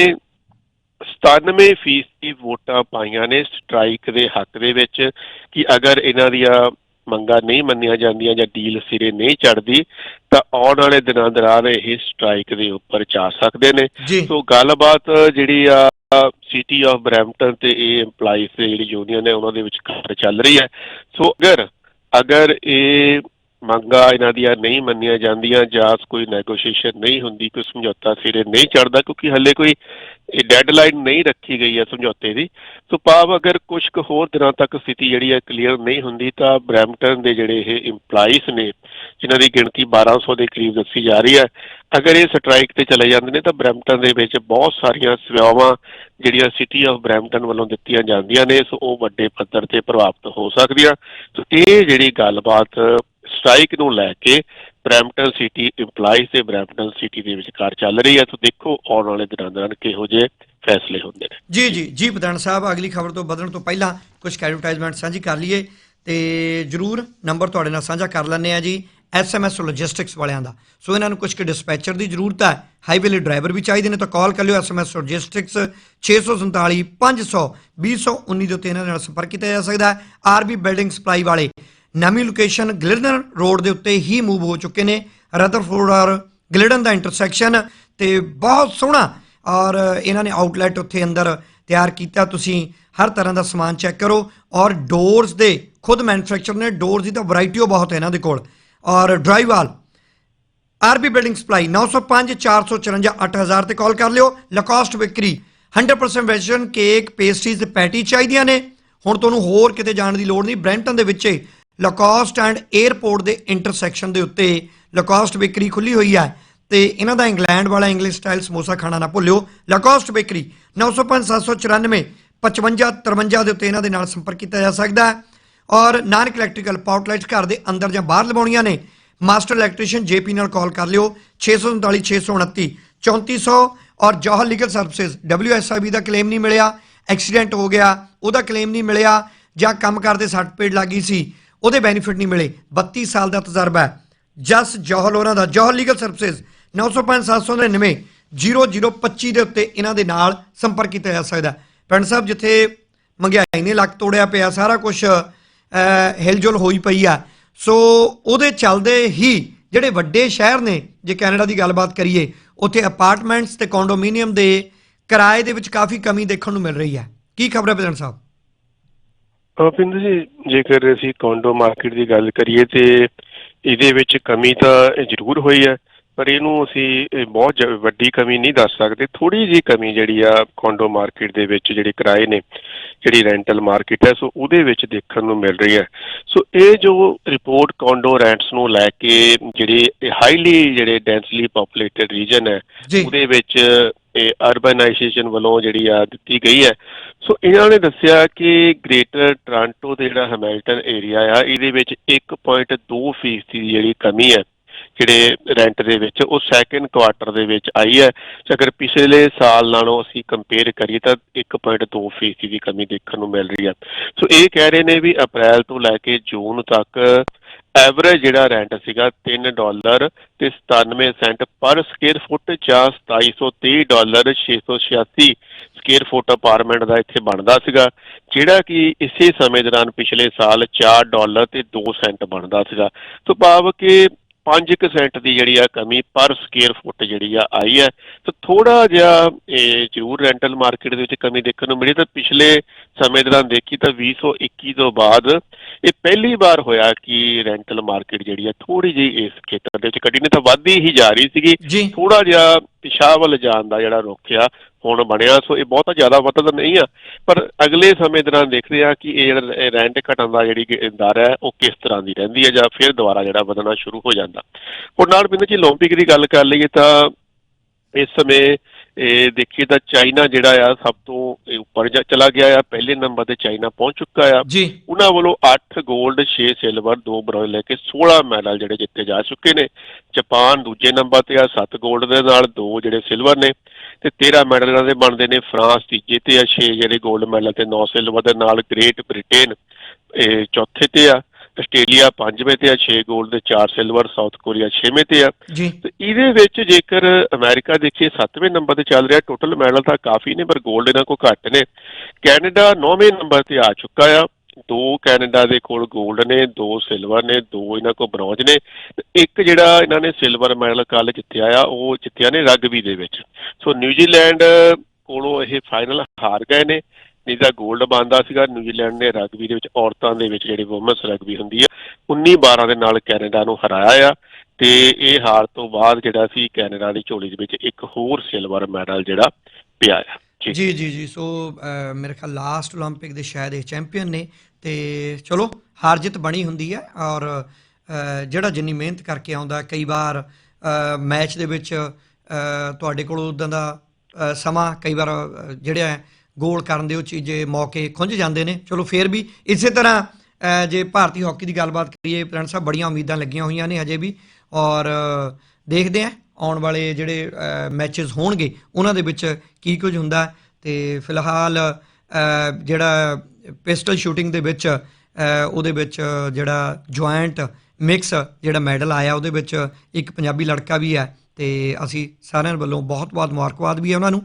97% ਫੀਸਦੀ ਵੋਟਾਂ ਪਾਈਆਂ ਨੇ ਸਟ੍ਰਾਈਕ ਦੇ ਹੱਕ ਦੇ ਵਿੱਚ ਕਿ ਅਗਰ ਇਹਨਾਂ ਦੀਆਂ ਮੰਗਾਂ ਨਹੀਂ ਮੰਨੀਆਂ ਜਾਂਦੀਆਂ ਜਾਂ ਡੀਲ ਸਿਰੇ ਨਹੀਂ ਚੜਦੀ ਤਾਂ ਆਉਣ ਵਾਲੇ ਦਿਨਾਂ ਦੌਰਾਨ ਇਹ ਸਟ੍ਰਾਈਕ ਦੇ ਉੱਪਰ ਜਾ ਸਕਦੇ ਨੇ। ਸੋ ਗੱਲਬਾਤ ਜਿਹੜੀ ਆ ਸਿਟੀ ਆਫ ਬਰੈਂਪਟਨ ਤੇ ਇਹ EMPLOYEES ਦੀ ਜਿਹੜੀ ਯੂਨੀਅਨ ਹੈ ਉਹਨਾਂ ਦੇ ਵਿੱਚ ਕਾਰ ਚੱਲ ਰਹੀ ਹੈ। ਸੋ ਅਗਰ ਅਗਰ ਇਹ ਮੰਗਾਂ ਇਹਨਾਂ ਦੀਆਂ ਨਹੀਂ ਮੰਨੀਆਂ ਜਾਂਦੀਆਂ ਜਾਂ ਕੋਈ ਨੈਗੋਸ਼ੀਏਸ਼ਨ ਨਹੀਂ ਹੁੰਦੀ ਕੋਈ ਸਮਝੌਤਾ ਸਿਰੇ ਨਹੀਂ ਚੜਦਾ ਕਿਉਂਕਿ ਹੱਲੇ ਕੋਈ ਇਹ ਡੈਡਲਾਈਨ ਨਹੀਂ ਰੱਖੀ ਗਈ ਹੈ ਸਮਝੌਤੇ ਦੀ। ਸੋ ਭਾਵ ਅਗਰ ਕੁਝ ਕੁ ਹੋਰ ਦਿਨਾਂ ਤੱਕ ਸਥਿਤੀ ਜਿਹੜੀ ਹੈ ਕਲੀਅਰ ਨਹੀਂ ਹੁੰਦੀ, ਤਾਂ ਬਰੈਂਪਟਨ ਦੇ ਜਿਹੜੇ ਇਹ EMPLOYEES ਨੇ, ਜਿਨ੍ਹਾਂ ਦੀ ਗਿਣਤੀ 1200 ਦੇ ਕਰੀਬ ਦੱਸੀ ਜਾ ਰਹੀ ਹੈ, ਅਗਰ ਇਹ ਸਟ੍ਰਾਈਕ ਤੇ ਚਲੇ ਜਾਂਦੇ ਨੇ, ਤਾਂ ਬਰੈਂਪਟਨ ਦੇ ਵਿੱਚ ਬਹੁਤ ਸਾਰੀਆਂ ਸੇਵਾਵਾਂ ਜਿਹੜੀਆਂ ਸਿਟੀ ਆਫ ਬਰੈਂਪਟਨ ਵੱਲੋਂ ਦਿੱਤੀਆਂ ਜਾਂਦੀਆਂ ਨੇ, ਸੋ ਉਹ ਵੱਡੇ ਪੱਧਰ ਤੇ ਪ੍ਰਭਾਵਿਤ ਹੋ ਸਕਦੀਆਂ। ਸੋ ਇਹ ਜਿਹੜੀ ਗੱਲਬਾਤ ਸਟ੍ਰਾਈਕ ਨੂੰ ਲੈ ਕੇ ਬਰੈਂਪਟਨ ਸਿਟੀ EMPLOYEES ਤੇ ਬਰੈਂਪਟਨ ਸਿਟੀ ਦੇ ਵਿਚਕਾਰ ਚੱਲ ਰਹੀ ਹੈ। ਸੋ ਦੇਖੋ, ਆਉਣ ਵਾਲੇ ਦਿਨਾਂ ਦੌਰਾਨ ਕਿਹੋ ਜਿਹੇ ਫੈਸਲੇ ਹੁੰਦੇ ਨੇ। ਜੀ ਜੀ ਜੀ, ਪ੍ਰਧਾਨ ਸਾਹਿਬ, ਅਗਲੀ ਖਬਰ ਤੋਂ ਵਧਣ ਤੋਂ ਪਹਿਲਾਂ ਕੁਝ ਐਡਵਰਟਾਈਜ਼ਮੈਂਟ ਸਾਂਝੀ ਕਰ ਲਈਏ। ਤੇ ਜਰੂਰ ਨੰਬਰ ਤੁਹਾਡੇ ਨਾਲ ਸਾਂਝਾ ਕਰ ਲੈਂਦੇ ਆ ਜੀ ਐਸਐਮਐਸ ਲੌਜਿਸਟਿਕਸ ਵਾਲਿਆਂ ਦਾ। ਸੋ ਇਹਨਾਂ ਨੂੰ ਕੁਝ ਕੁ ਡਿਸਪੈਚਰ ਦੀ ਜ਼ਰੂਰਤ ਹੈ। ਹਾਈਵੇ ਲਈ ਡਰਾਈਵਰ ਵੀ ਚਾਹੀਦੇ ਨੇ, ਤਾਂ ਕਾਲ ਕਰ ਲਿਓ ਐਸਐਮਐਸ ਲੌਜਿਸਟਿਕਸ 647 500 2019 ਦੇ ਉੱਤੇ ਇਹਨਾਂ ਨਾਲ ਸੰਪਰਕ ਕੀਤਾ ਜਾ ਸਕਦਾ ਹੈ। ਆਰਬੀ ਬਿਲਡਿੰਗ ਸਪਲਾਈ ਵਾਲੇ ਨਵੀਂ ਲੋਕੇਸ਼ਨ ਗਲਿਡਨ ਰੋਡ ਦੇ ਉੱਤੇ ਹੀ ਮੂਵ ਹੋ ਚੁੱਕੇ ਨੇ। ਰਦਰਫੋਰਡ ਔਰ ਗਲਿਡਨ ਦਾ ਇੰਟਰਸੈਕਸ਼ਨ ਤੇ ਬਹੁਤ ਸੋਹਣਾ ਔਰ ਇਹਨਾਂ ਨੇ ਆਊਟਲੈਟ ਉੱਥੇ ਅੰਦਰ ਤਿਆਰ ਕੀਤਾ। ਤੁਸੀਂ ਹਰ ਤਰ੍ਹਾਂ ਦਾ ਸਮਾਨ ਚੈੱਕ ਕਰੋ ਔਰ ਡੋਰਸ ਦੇ, ਖੁਦ ਮੈਨੂਫੈਕਚਰ ਨੇ ਡੋਰਸ ਦੀ ਤਾਂ ਵੈਰਾਈਟੀ ਬਹੁਤ ਹੈ ਇਹਨਾਂ ਦੇ ਕੋਲ। ਔਰ ਡਰਾਈਵਾਲ ਆਰਬੀ ਬਿਲਡਿੰਗ ਸਪਲਾਈ 905 454 8000 ਤੇ ਕਾਲ ਕਰ ਲਿਓ। ਲਕੋਸਟ ਵਿਕਰੀ 100% ਵੈਜਨ ਕੇਕ ਪੇਸਟਰੀਜ਼ ਤੇ ਪੈਟੀ ਚਾਹੀਦੀਆਂ ਨੇ। ਹੁਣ ਤੁਹਾਨੂੰ ਹੋਰ ਕਿਤੇ ਜਾਣ ਦੀ ਲੋੜ ਨਹੀਂ। ਬ੍ਰੈਂਟਨ ਦੇ ਵਿੱਚ ਲਕੋਸਟ ਐਂਡ 에ਅਰਪੋਰਟ ਦੇ ਇੰਟਰਸੈਕਸ਼ਨ ਦੇ ਉੱਤੇ ਲਕੋਸਟ ਬੇਕਰੀ ਖੁੱਲੀ ਹੋਈ ਹੈ ਤੇ ਇਹਨਾਂ ਦਾ ਇੰਗਲੈਂਡ ਵਾਲਾ ਇੰਗਲਿਸ਼ ਸਟਾਈਲ ਸਮੋਸਾ ਖਾਣਾ ਨਾ ਭੁੱਲਿਓ। ਲਕੋਸਟ ਬੇਕਰੀ 905 794 55 53 ਦੇ ਉੱਤੇ ਇਹਨਾਂ ਦੇ ਨਾਲ ਸੰਪਰਕ ਕੀਤਾ ਜਾ ਸਕਦਾ ਹੈ। ਔਰ ਨਾਨਕ ਇਲੈਕਟ੍ਰੀਕਲ ਪਾਊਟਲਾਈਟਸ ਘਰ ਦੇ ਅੰਦਰ ਜਾਂ ਬਾਹਰ ਲਵਾਉਣੀਆਂ ਨੇ। ਮਾਸਟਰ ਇਲੈਕਟ੍ਰੀਸ਼ੀਅਨ ਜੇਪੀ ਨਾਲ ਕਾਲ ਕਰ ਲਿਓ। 639 629 3400 ਔਰ ਜੋਹਰ ਲੀਗਲ ਸਰਵਿਸਿਜ਼ WSIB ਦਾ ਕਲੇਮ ਨਹੀਂ ਮਿਲਿਆ। ਐਕਸੀਡੈਂਟ ਹੋ ਗਿਆ, ਉਹਦਾ ਕਲੇਮ ਨਹੀਂ ਮਿਲਿਆ ਜਾਂ ਕੰਮ ਕਰਦੇ ਸੱਟ ਪੇੜ ਲੱਗੀ ਸੀ। ਉਹਦੇ ਬੈਨੀਫਿਟ ਨਹੀਂ ਮਿਲੇ। 32 ਸਾਲ ਦਾ ਤਜਰਬਾ ਹੈ। ਜਸ ਜੋਹਲ ਉਹਨਾਂ ਦਾ। ਜੋਹਲ ਲੀਗਲ ਸਰਵਿਸਿਜ਼ 905 799 0025 ਦੇ ਉੱਤੇ ਇਹਨਾਂ ਦੇ ਨਾਲ ਸੰਪਰਕ ਕੀਤਾ ਜਾ ਸਕਦਾ ਹੈ। ਪਿੰਡ ਸਾਹਿਬ, ਜਿੱਥੇ ਮਹਿੰਗਾਈ ਨੇ ਲੱਕ ਤੋੜਿਆ ਪਿਆ, ਸਾਰਾ ਕੁਝ ਹਿਲਜੁਲ ਹੋਈ ਪਈ ਆ। ਸੋ ਉਹਦੇ ਚੱਲਦੇ ਹੀ ਜਿਹੜੇ ਵੱਡੇ ਸ਼ਹਿਰ ਨੇ, ਜੇ ਕੈਨੇਡਾ ਦੀ ਗੱਲਬਾਤ ਕਰੀਏ, ਉੱਥੇ ਅਪਾਰਟਮੈਂਟਸ ਤੇ ਕੰਡੋਮੀਨੀਅਮ ਦੇ ਕਿਰਾਏ ਦੇ ਵਿੱਚ ਕਾਫੀ ਕਮੀ ਦੇਖਣ ਨੂੰ ਮਿਲ ਰਹੀ ਹੈ। ਕੀ ਖਬਰ ਹੈ ਪ੍ਰਧਾਨ ਸਾਹਿਬ? ਪਿੰਦਰ ਜੀ ਜੇਕਰ ਅਸੀਂ ਕੌਂਡੋ ਮਾਰਕੀਟ ਦੀ ਗੱਲ ਕਰੀਏ ਤੇ ਇਹਦੇ ਵਿੱਚ ਕਮੀ ਤਾਂ ਜ਼ਰੂਰ ਹੋਈ ਹੈ ਪਰ ਇਹਨੂੰ ਅਸੀਂ ਬਹੁਤ ਵੱਡੀ ਕਮੀ ਨਹੀਂ ਦੱਸ ਸਕਦੇ। ਥੋੜੀ ਜੀ ਕਮੀ ਜਿਹੜੀ ਆ ਕੌਂਡੋ ਮਾਰਕੀਟ ਦੇ ਵਿੱਚ ਜਿਹੜੇ ਕਿਰਾਏ ਨੇ ਜਿਹੜੀ ਰੈਂਟਲ ਮਾਰਕੀਟ ਹੈ ਸੋ ਉਹਦੇ ਵਿੱਚ ਦੇਖਣ ਨੂੰ ਮਿਲ ਰਹੀ ਹੈ। ਸੋ ਇਹ ਜੋ ਰਿਪੋਰਟ ਕੌਂਡੋ ਰੈਂਟਸ ਨੂੰ ਲੈ ਕੇ ਜਿਹੜੇ ਹਾਈਲੀ ਜਿਹੜੇ ਡੈਂਸਲੀ ਪੋਪੂਲੇਟਡ ਰੀਜਨ ਹੈ ਉਹਦੇ ਵਿੱਚ ਇਹ ਅਰਬਨਾਈਜੇਸ਼ਨ ਵੱਲੋਂ ਜਿਹੜੀ ਆ ਦਿੱਤੀ ਗਈ ਹੈ। ਸੋ ਇਹਨਾਂ ਨੇ ਦੱਸਿਆ ਕਿ ਗ੍ਰੇਟਰ ਟੋਰਾਂਟੋ ਦੇ ਜਿਹੜਾ ਹੈਮਿਲਟਨ ਏਰੀਆ ਆ, ਇਹਦੇ ਵਿੱਚ 1.2 ਫੀਸਦੀ ਦੀ ਜਿਹੜੀ ਕਮੀ ਹੈ, ਜਿਹੜੇ ਰੈਂਟ ਦੇ ਵਿੱਚ, ਉਹ ਸੈਕੰਡ ਕੁਆਟਰ ਦੇ ਵਿੱਚ ਆਈ ਹੈ। ਤੇ ਅਗਰ ਪਿਛਲੇ ਸਾਲ ਨਾਲੋਂ ਅਸੀਂ ਕੰਪੇਅਰ ਕਰੀਏ ਤਾਂ 1.2 ਫੀਸਦੀ ਦੀ ਕਮੀ ਦੇਖਣ ਨੂੰ ਮਿਲ ਰਹੀ ਹੈ। ਸੋ ਇਹ ਕਹਿ ਰਹੇ ਨੇ ਵੀ ਅਪ੍ਰੈਲ ਤੋਂ ਲੈ ਕੇ ਜੂਨ ਤੱਕ ਐਵਰੇਜ ਜਿਹੜਾ ਰੈਂਟ ਸੀਗਾ 3 ਡਾਲਰ ਤੇ 97 ਸੈਂਟ ਪਰ ਸਕੁਅਰ ਫੁੱਟ ਜਾਂ 2730 ਡਾਲਰ 686 ਸਕੁਅਰ ਫੁੱਟ ਅਪਾਰਟਮੈਂਟ ਦਾ ਇੱਥੇ ਬਣਦਾ ਸੀਗਾ, ਜਿਹੜਾ ਕਿ ਇਸੇ ਸਮੇਂ ਦੌਰਾਨ ਪਿਛਲੇ ਸਾਲ 4 ਡਾਲਰ ਤੇ 2 ਸੈਂਟ ਬਣਦਾ ਸੀਗਾ। ਸੋ ਭਾਵ ਕਿ 5% ਦੀ ਜਿਹੜੀ ਆ ਕਮੀ ਪਰ ਸਕੁਅਰ ਫੁੱਟ ਜਿਹੜੀ ਆ ਆਈ ਹੈ। ਤਾਂ ਥੋੜਾ ਜਿਹਾ ਇਹ ਜ਼ਰੂਰ ਰੈਂਟਲ ਮਾਰਕੀਟ ਦੇ ਵਿੱਚ ਕਮੀ ਦੇਖਣ ਨੂੰ ਮਿਲੀ। ਤਾਂ ਪਿਛਲੇ ਸਮੇਂ ਦੌਰਾਨ ਦੇਖੀ ਤਾਂ 2021 ਤੋਂ ਬਾਅਦ ਇਹ ਪਹਿਲੀ ਵਾਰ ਹੋਇਆ ਕਿ ਰੈਂਟਲ ਮਾਰਕੀਟ ਜਿਹੜੀ ਆ ਥੋੜੀ ਜਿਹੀ ਇਸ ਖੇਤਰ ਦੇ ਵਿੱਚ ਕੱਢੀ ਨੇ ਤਾਂ ਵੱਧਦੀ ਹੀ ਜਾ ਰਹੀ ਸੀਗੀ। ਥੋੜਾ ਜਿਹਾ ਪਿਸ਼ਾਬ ਵੱਲ ਜਾਣ ਦਾ ਜਿਹੜਾ ਰੁਖ ਆ ਹੁਣ ਬਣਿਆ ਸੋ ਇਹ ਬਹੁਤਾ ਜ਼ਿਆਦਾ ਵੱਧ ਤਾਂ ਨਹੀਂ ਆ ਪਰ ਅਗਲੇ ਸਮੇਂ ਦੌਰਾਨ ਦੇਖਦੇ ਆ ਕਿ ਇਹ ਜਿਹੜਾ ਇਹ ਰੈਂਟ ਘਟਣ ਦਾ ਜਿਹੜੀ ਕਿ ਦਰ ਹੈ ਉਹ ਕਿਸ ਤਰ੍ਹਾਂ ਦੀ ਰਹਿੰਦੀ ਹੈ ਜਾਂ ਫਿਰ ਦੁਬਾਰਾ ਜਿਹੜਾ ਵਧਣਾ ਸ਼ੁਰੂ ਹੋ ਜਾਂਦਾ ਹੁਣ ਨਾਲ ਬਿੰਦਰ ਜੀ 올림픽 ਦੀ ਗੱਲ ਕਰ ਲਈਏ ਤਾਂ ਇਸ ਸਮੇਂ ਇਹ ਦੇਖੀਏ ਤਾਂ ਚਾਈਨਾ ਜਿਹੜਾ ਆ ਸਭ ਤੋਂ ਉੱਪਰ ਜਾ ਚਲਾ ਗਿਆ ਆ ਪਹਿਲੇ ਨੰਬਰ ਤੇ ਚਾਈਨਾ ਪਹੁੰਚ ਚੁੱਕਾ ਆ। ਉਹਨਾਂ ਵੱਲੋਂ 8 ਗੋਲਡ 6 ਸਿਲਵਰ 2 ਬ੍ਰੌਂਜ਼ ਲੈ ਕੇ 16 ਮੈਡਲ ਜਿਹੜੇ ਜਿੱਤੇ ਜਾ ਚੁੱਕੇ ਨੇ। ਜਾਪਾਨ ਦੂਜੇ ਨੰਬਰ ਤੇ ਆ 7 ਗੋਲਡ ਦੇ ਨਾਲ 2 ਜਿਹੜੇ ਸਿਲਵਰ ਨੇ ਤੇ 13 ਮੈਡਲ ਇਹਨਾਂ ਦੇ ਬਣਦੇ ਨੇ ਫਰਾਂਸ ਤੀਜੇ ਤੇ ਆ 6 ਜਿਹੜੇ ਗੋਲਡ ਮੈਡਲ ਤੇ 9 ਸਿਲਵਰ ਦੇ ਨਾਲ ਗ੍ਰੇਟ ਬ੍ਰਿਟੇਨ ਇਹ ਚੌਥੇ ਤੇ ਆ। ਆਸਟ੍ਰੇਲੀਆ ਪੰਜਵੇਂ ਤੇ ਆ 6 골ਡ ਦੇ 4 ਸਿਲਵਰ ਸਾਊਥ ਕੋਰੀਆ 6ਵੇਂ ਤੇ ਆ। ਤੇ ਇਹਦੇ ਵਿੱਚ ਜੇਕਰ ਅਮਰੀਕਾ ਦੇਖੀਏ 7ਵੇਂ ਨੰਬਰ ਤੇ ਚੱਲ ਰਿਹਾ ਟੋਟਲ ਮੈਡਲ ਤਾਂ ਕਾਫੀ ਨੇ ਪਰ 골ਡ ਇਹਨਾਂ ਕੋ ਘੱਟ ਨੇ। ਕੈਨੇਡਾ 9ਵੇਂ ਨੰਬਰ ਤੇ ਆ ਚੁੱਕਾ ਆ। ਦੋ ਕੈਨੇਡਾ ਦੇ ਕੋਲ 골ਡ ਨੇ ਦੋ ਸਿਲਵਰ ਨੇ ਦੋ ਇਹਨਾਂ ਕੋਲ ਬ੍ਰੌਂਜ ਨੇ। ਇੱਕ ਜਿਹੜਾ ਇਹਨਾਂ ਨੇ ਸਿਲਵਰ ਮੈਡਲ ਕੱਲ ਜਿੱਤਿਆ ਆ ਉਹ ਜਿੱਤਿਆ ਨੇ ਰਗਬੀ ਦੇ ਵਿੱਚ। ਸੋ ਨਿਊਜ਼ੀਲੈਂਡ ਕੋਲੋਂ ਇਹ ਫਾਈਨਲ ਹਾਰ ਗਏ ਨੇ। ਨਹੀਂ ਤਾਂ 골ਡ ਸੀਗਾ ਨਿਊਜ਼ੀਲੈਂਡ ਨੇ ਰਗਬੀ ਦੇ ਵਿੱਚ ਔਰਤਾਂ ਦੇ ਵਿੱਚ ਜਿਹੜੀ ਔਮਨਸ ਰਗਬੀ ਹੁੰਦੀ ਆ 19-12 ਦੇ ਨਾਲ ਕੈਨੇਡਾ ਨੂੰ ਹਰਾਇਆ ਆ ਤੇ ਇਹ ਹਾਰ ਤੋਂ ਬਾਅਦ ਜਿਹੜਾ ਸੀ ਕੈਨੇਡਾ ਦੀ ਝੋਲੀ ਦੇ ਵਿੱਚ ਇੱਕ ਹੋਰ ਸਿਲਵਰ ਮੈਡਲ ਜਿਹੜਾ ਪਿਆ ਆ। ਜੀ ਜੀ ਜੀ ਸੋ ਮੇਰੇ ਖਿਆਲ ਲਾਸਟ 올림픽 ਦੇ ਸ਼ਾਇਦ ਇਹ ਚੈਂਪੀਅਨ ਨੇ ਤੇ ਚਲੋ ਹਾਰ ਜਿੱਤ ਬਣੀ ਹੁੰਦੀ ਹੈ ਔਰ ਜਿਹੜਾ ਜਿੰਨੀ ਮਿਹਨਤ ਕਰਕੇ ਆਉਂਦਾ ਕਈ ਵਾਰ ਮੈਚ ਦੇ ਵਿੱਚ ਤੁਹਾਡੇ ਕੋਲ ਉਦਾਂ ਦਾ ਸਮਾਂ ਕਈ ਵਾਰ ਜਿਹੜਾ ਗੋਲ ਕਰਨ ਦੇ ਉਹ ਚੀਜ਼ੇ ਮੌਕੇ ਖੁੰਝ ਜਾਂਦੇ ਨੇ। ਚਲੋ ਫੇਰ ਵੀ ਇਸੇ ਤਰ੍ਹਾਂ ਜੇ ਭਾਰਤੀ ਹਾਕੀ ਦੀ ਗੱਲਬਾਤ ਕਰੀਏ ਪ੍ਰਣ ਸਾਹਿਬ ਬੜੀਆਂ ਉਮੀਦਾਂ ਲੱਗੀਆਂ ਹੋਈਆਂ ਨੇ ਹਜੇ ਵੀ। ਔਰ ਦੇਖਦੇ ਆ ਆਉਣ ਵਾਲੇ ਜਿਹੜੇ ਮੈਚਸ ਹੋਣਗੇ, ਉਹਨਾਂ ਦੇ ਵਿੱਚ ਕੀ ਕੁਝ ਹੁੰਦਾ। ਹੈ ਤੇ ਫਿਲਹਾਲ ਜਿਹੜਾ ਪਿਸਟਲ ਸ਼ੂਟਿੰਗ ਦੇ ਵਿੱਚ ਉਹਦੇ ਵਿੱਚ ਜਿਹੜਾ ਜੁਆਇੰਟ ਮਿਕਸ ਜਿਹੜਾ ਮੈਡਲ ਆਇਆ, ਉਹਦੇ ਵਿੱਚ ਇੱਕ ਪੰਜਾਬੀ ਲੜਕਾ ਵੀ ਹੈ। ਤੇ ਅਸੀਂ ਸਾਰਿਆਂ ਵੱਲੋਂ ਬਹੁਤ-ਬਹੁਤ ਮੁਬਾਰਕਬਾਦ ਵੀ ਹੈ ਉਹਨਾਂ ਨੂੰ।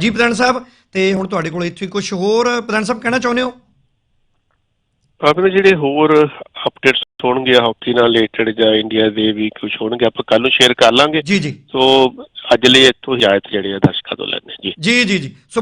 ਜੀ ਪ੍ਰਧਾਨ ਸਾਹਿਬ ਤੇ ਹੁਣ ਤੁਹਾਡੇ ਕੋਲ ਇੱਥੇ ਕੁਝ ਹੋਰ ਪ੍ਰਧਾਨ ਸਾਹਿਬ ਕਹਿਣਾ ਚਾਹੁੰਦੇ ਹੋ? ਆਪਣੇ ਜਿਹੜੇ ਹੋਰ ਅਪਡੇਟਸ ਹੋਣਗੇ ਹਾਕੀ ਨਾਲ ਰਿਲੇਟਡ ਜਾਂ ਇੰਡੀਆ ਦੇ ਵੀ ਕੁਝ ਹੋਣਗੇ ਆਪਾਂ ਕੱਲ ਨੂੰ ਸ਼ੇਅਰ ਕਰ ਲਾਂਗੇ। ਜੀ ਜੀ। ਸੋ ਅੱਜ ਲਈ ਇੱਥੋਂ ਇਜਾਜ਼ਤ ਜਿਹੜੇ ਆ ਦਰਸ਼ਕਾਂ ਤੋਂ ਲੈਣੇ ਜੀ। ਜੀ ਜੀ ਜੀ। ਸੋ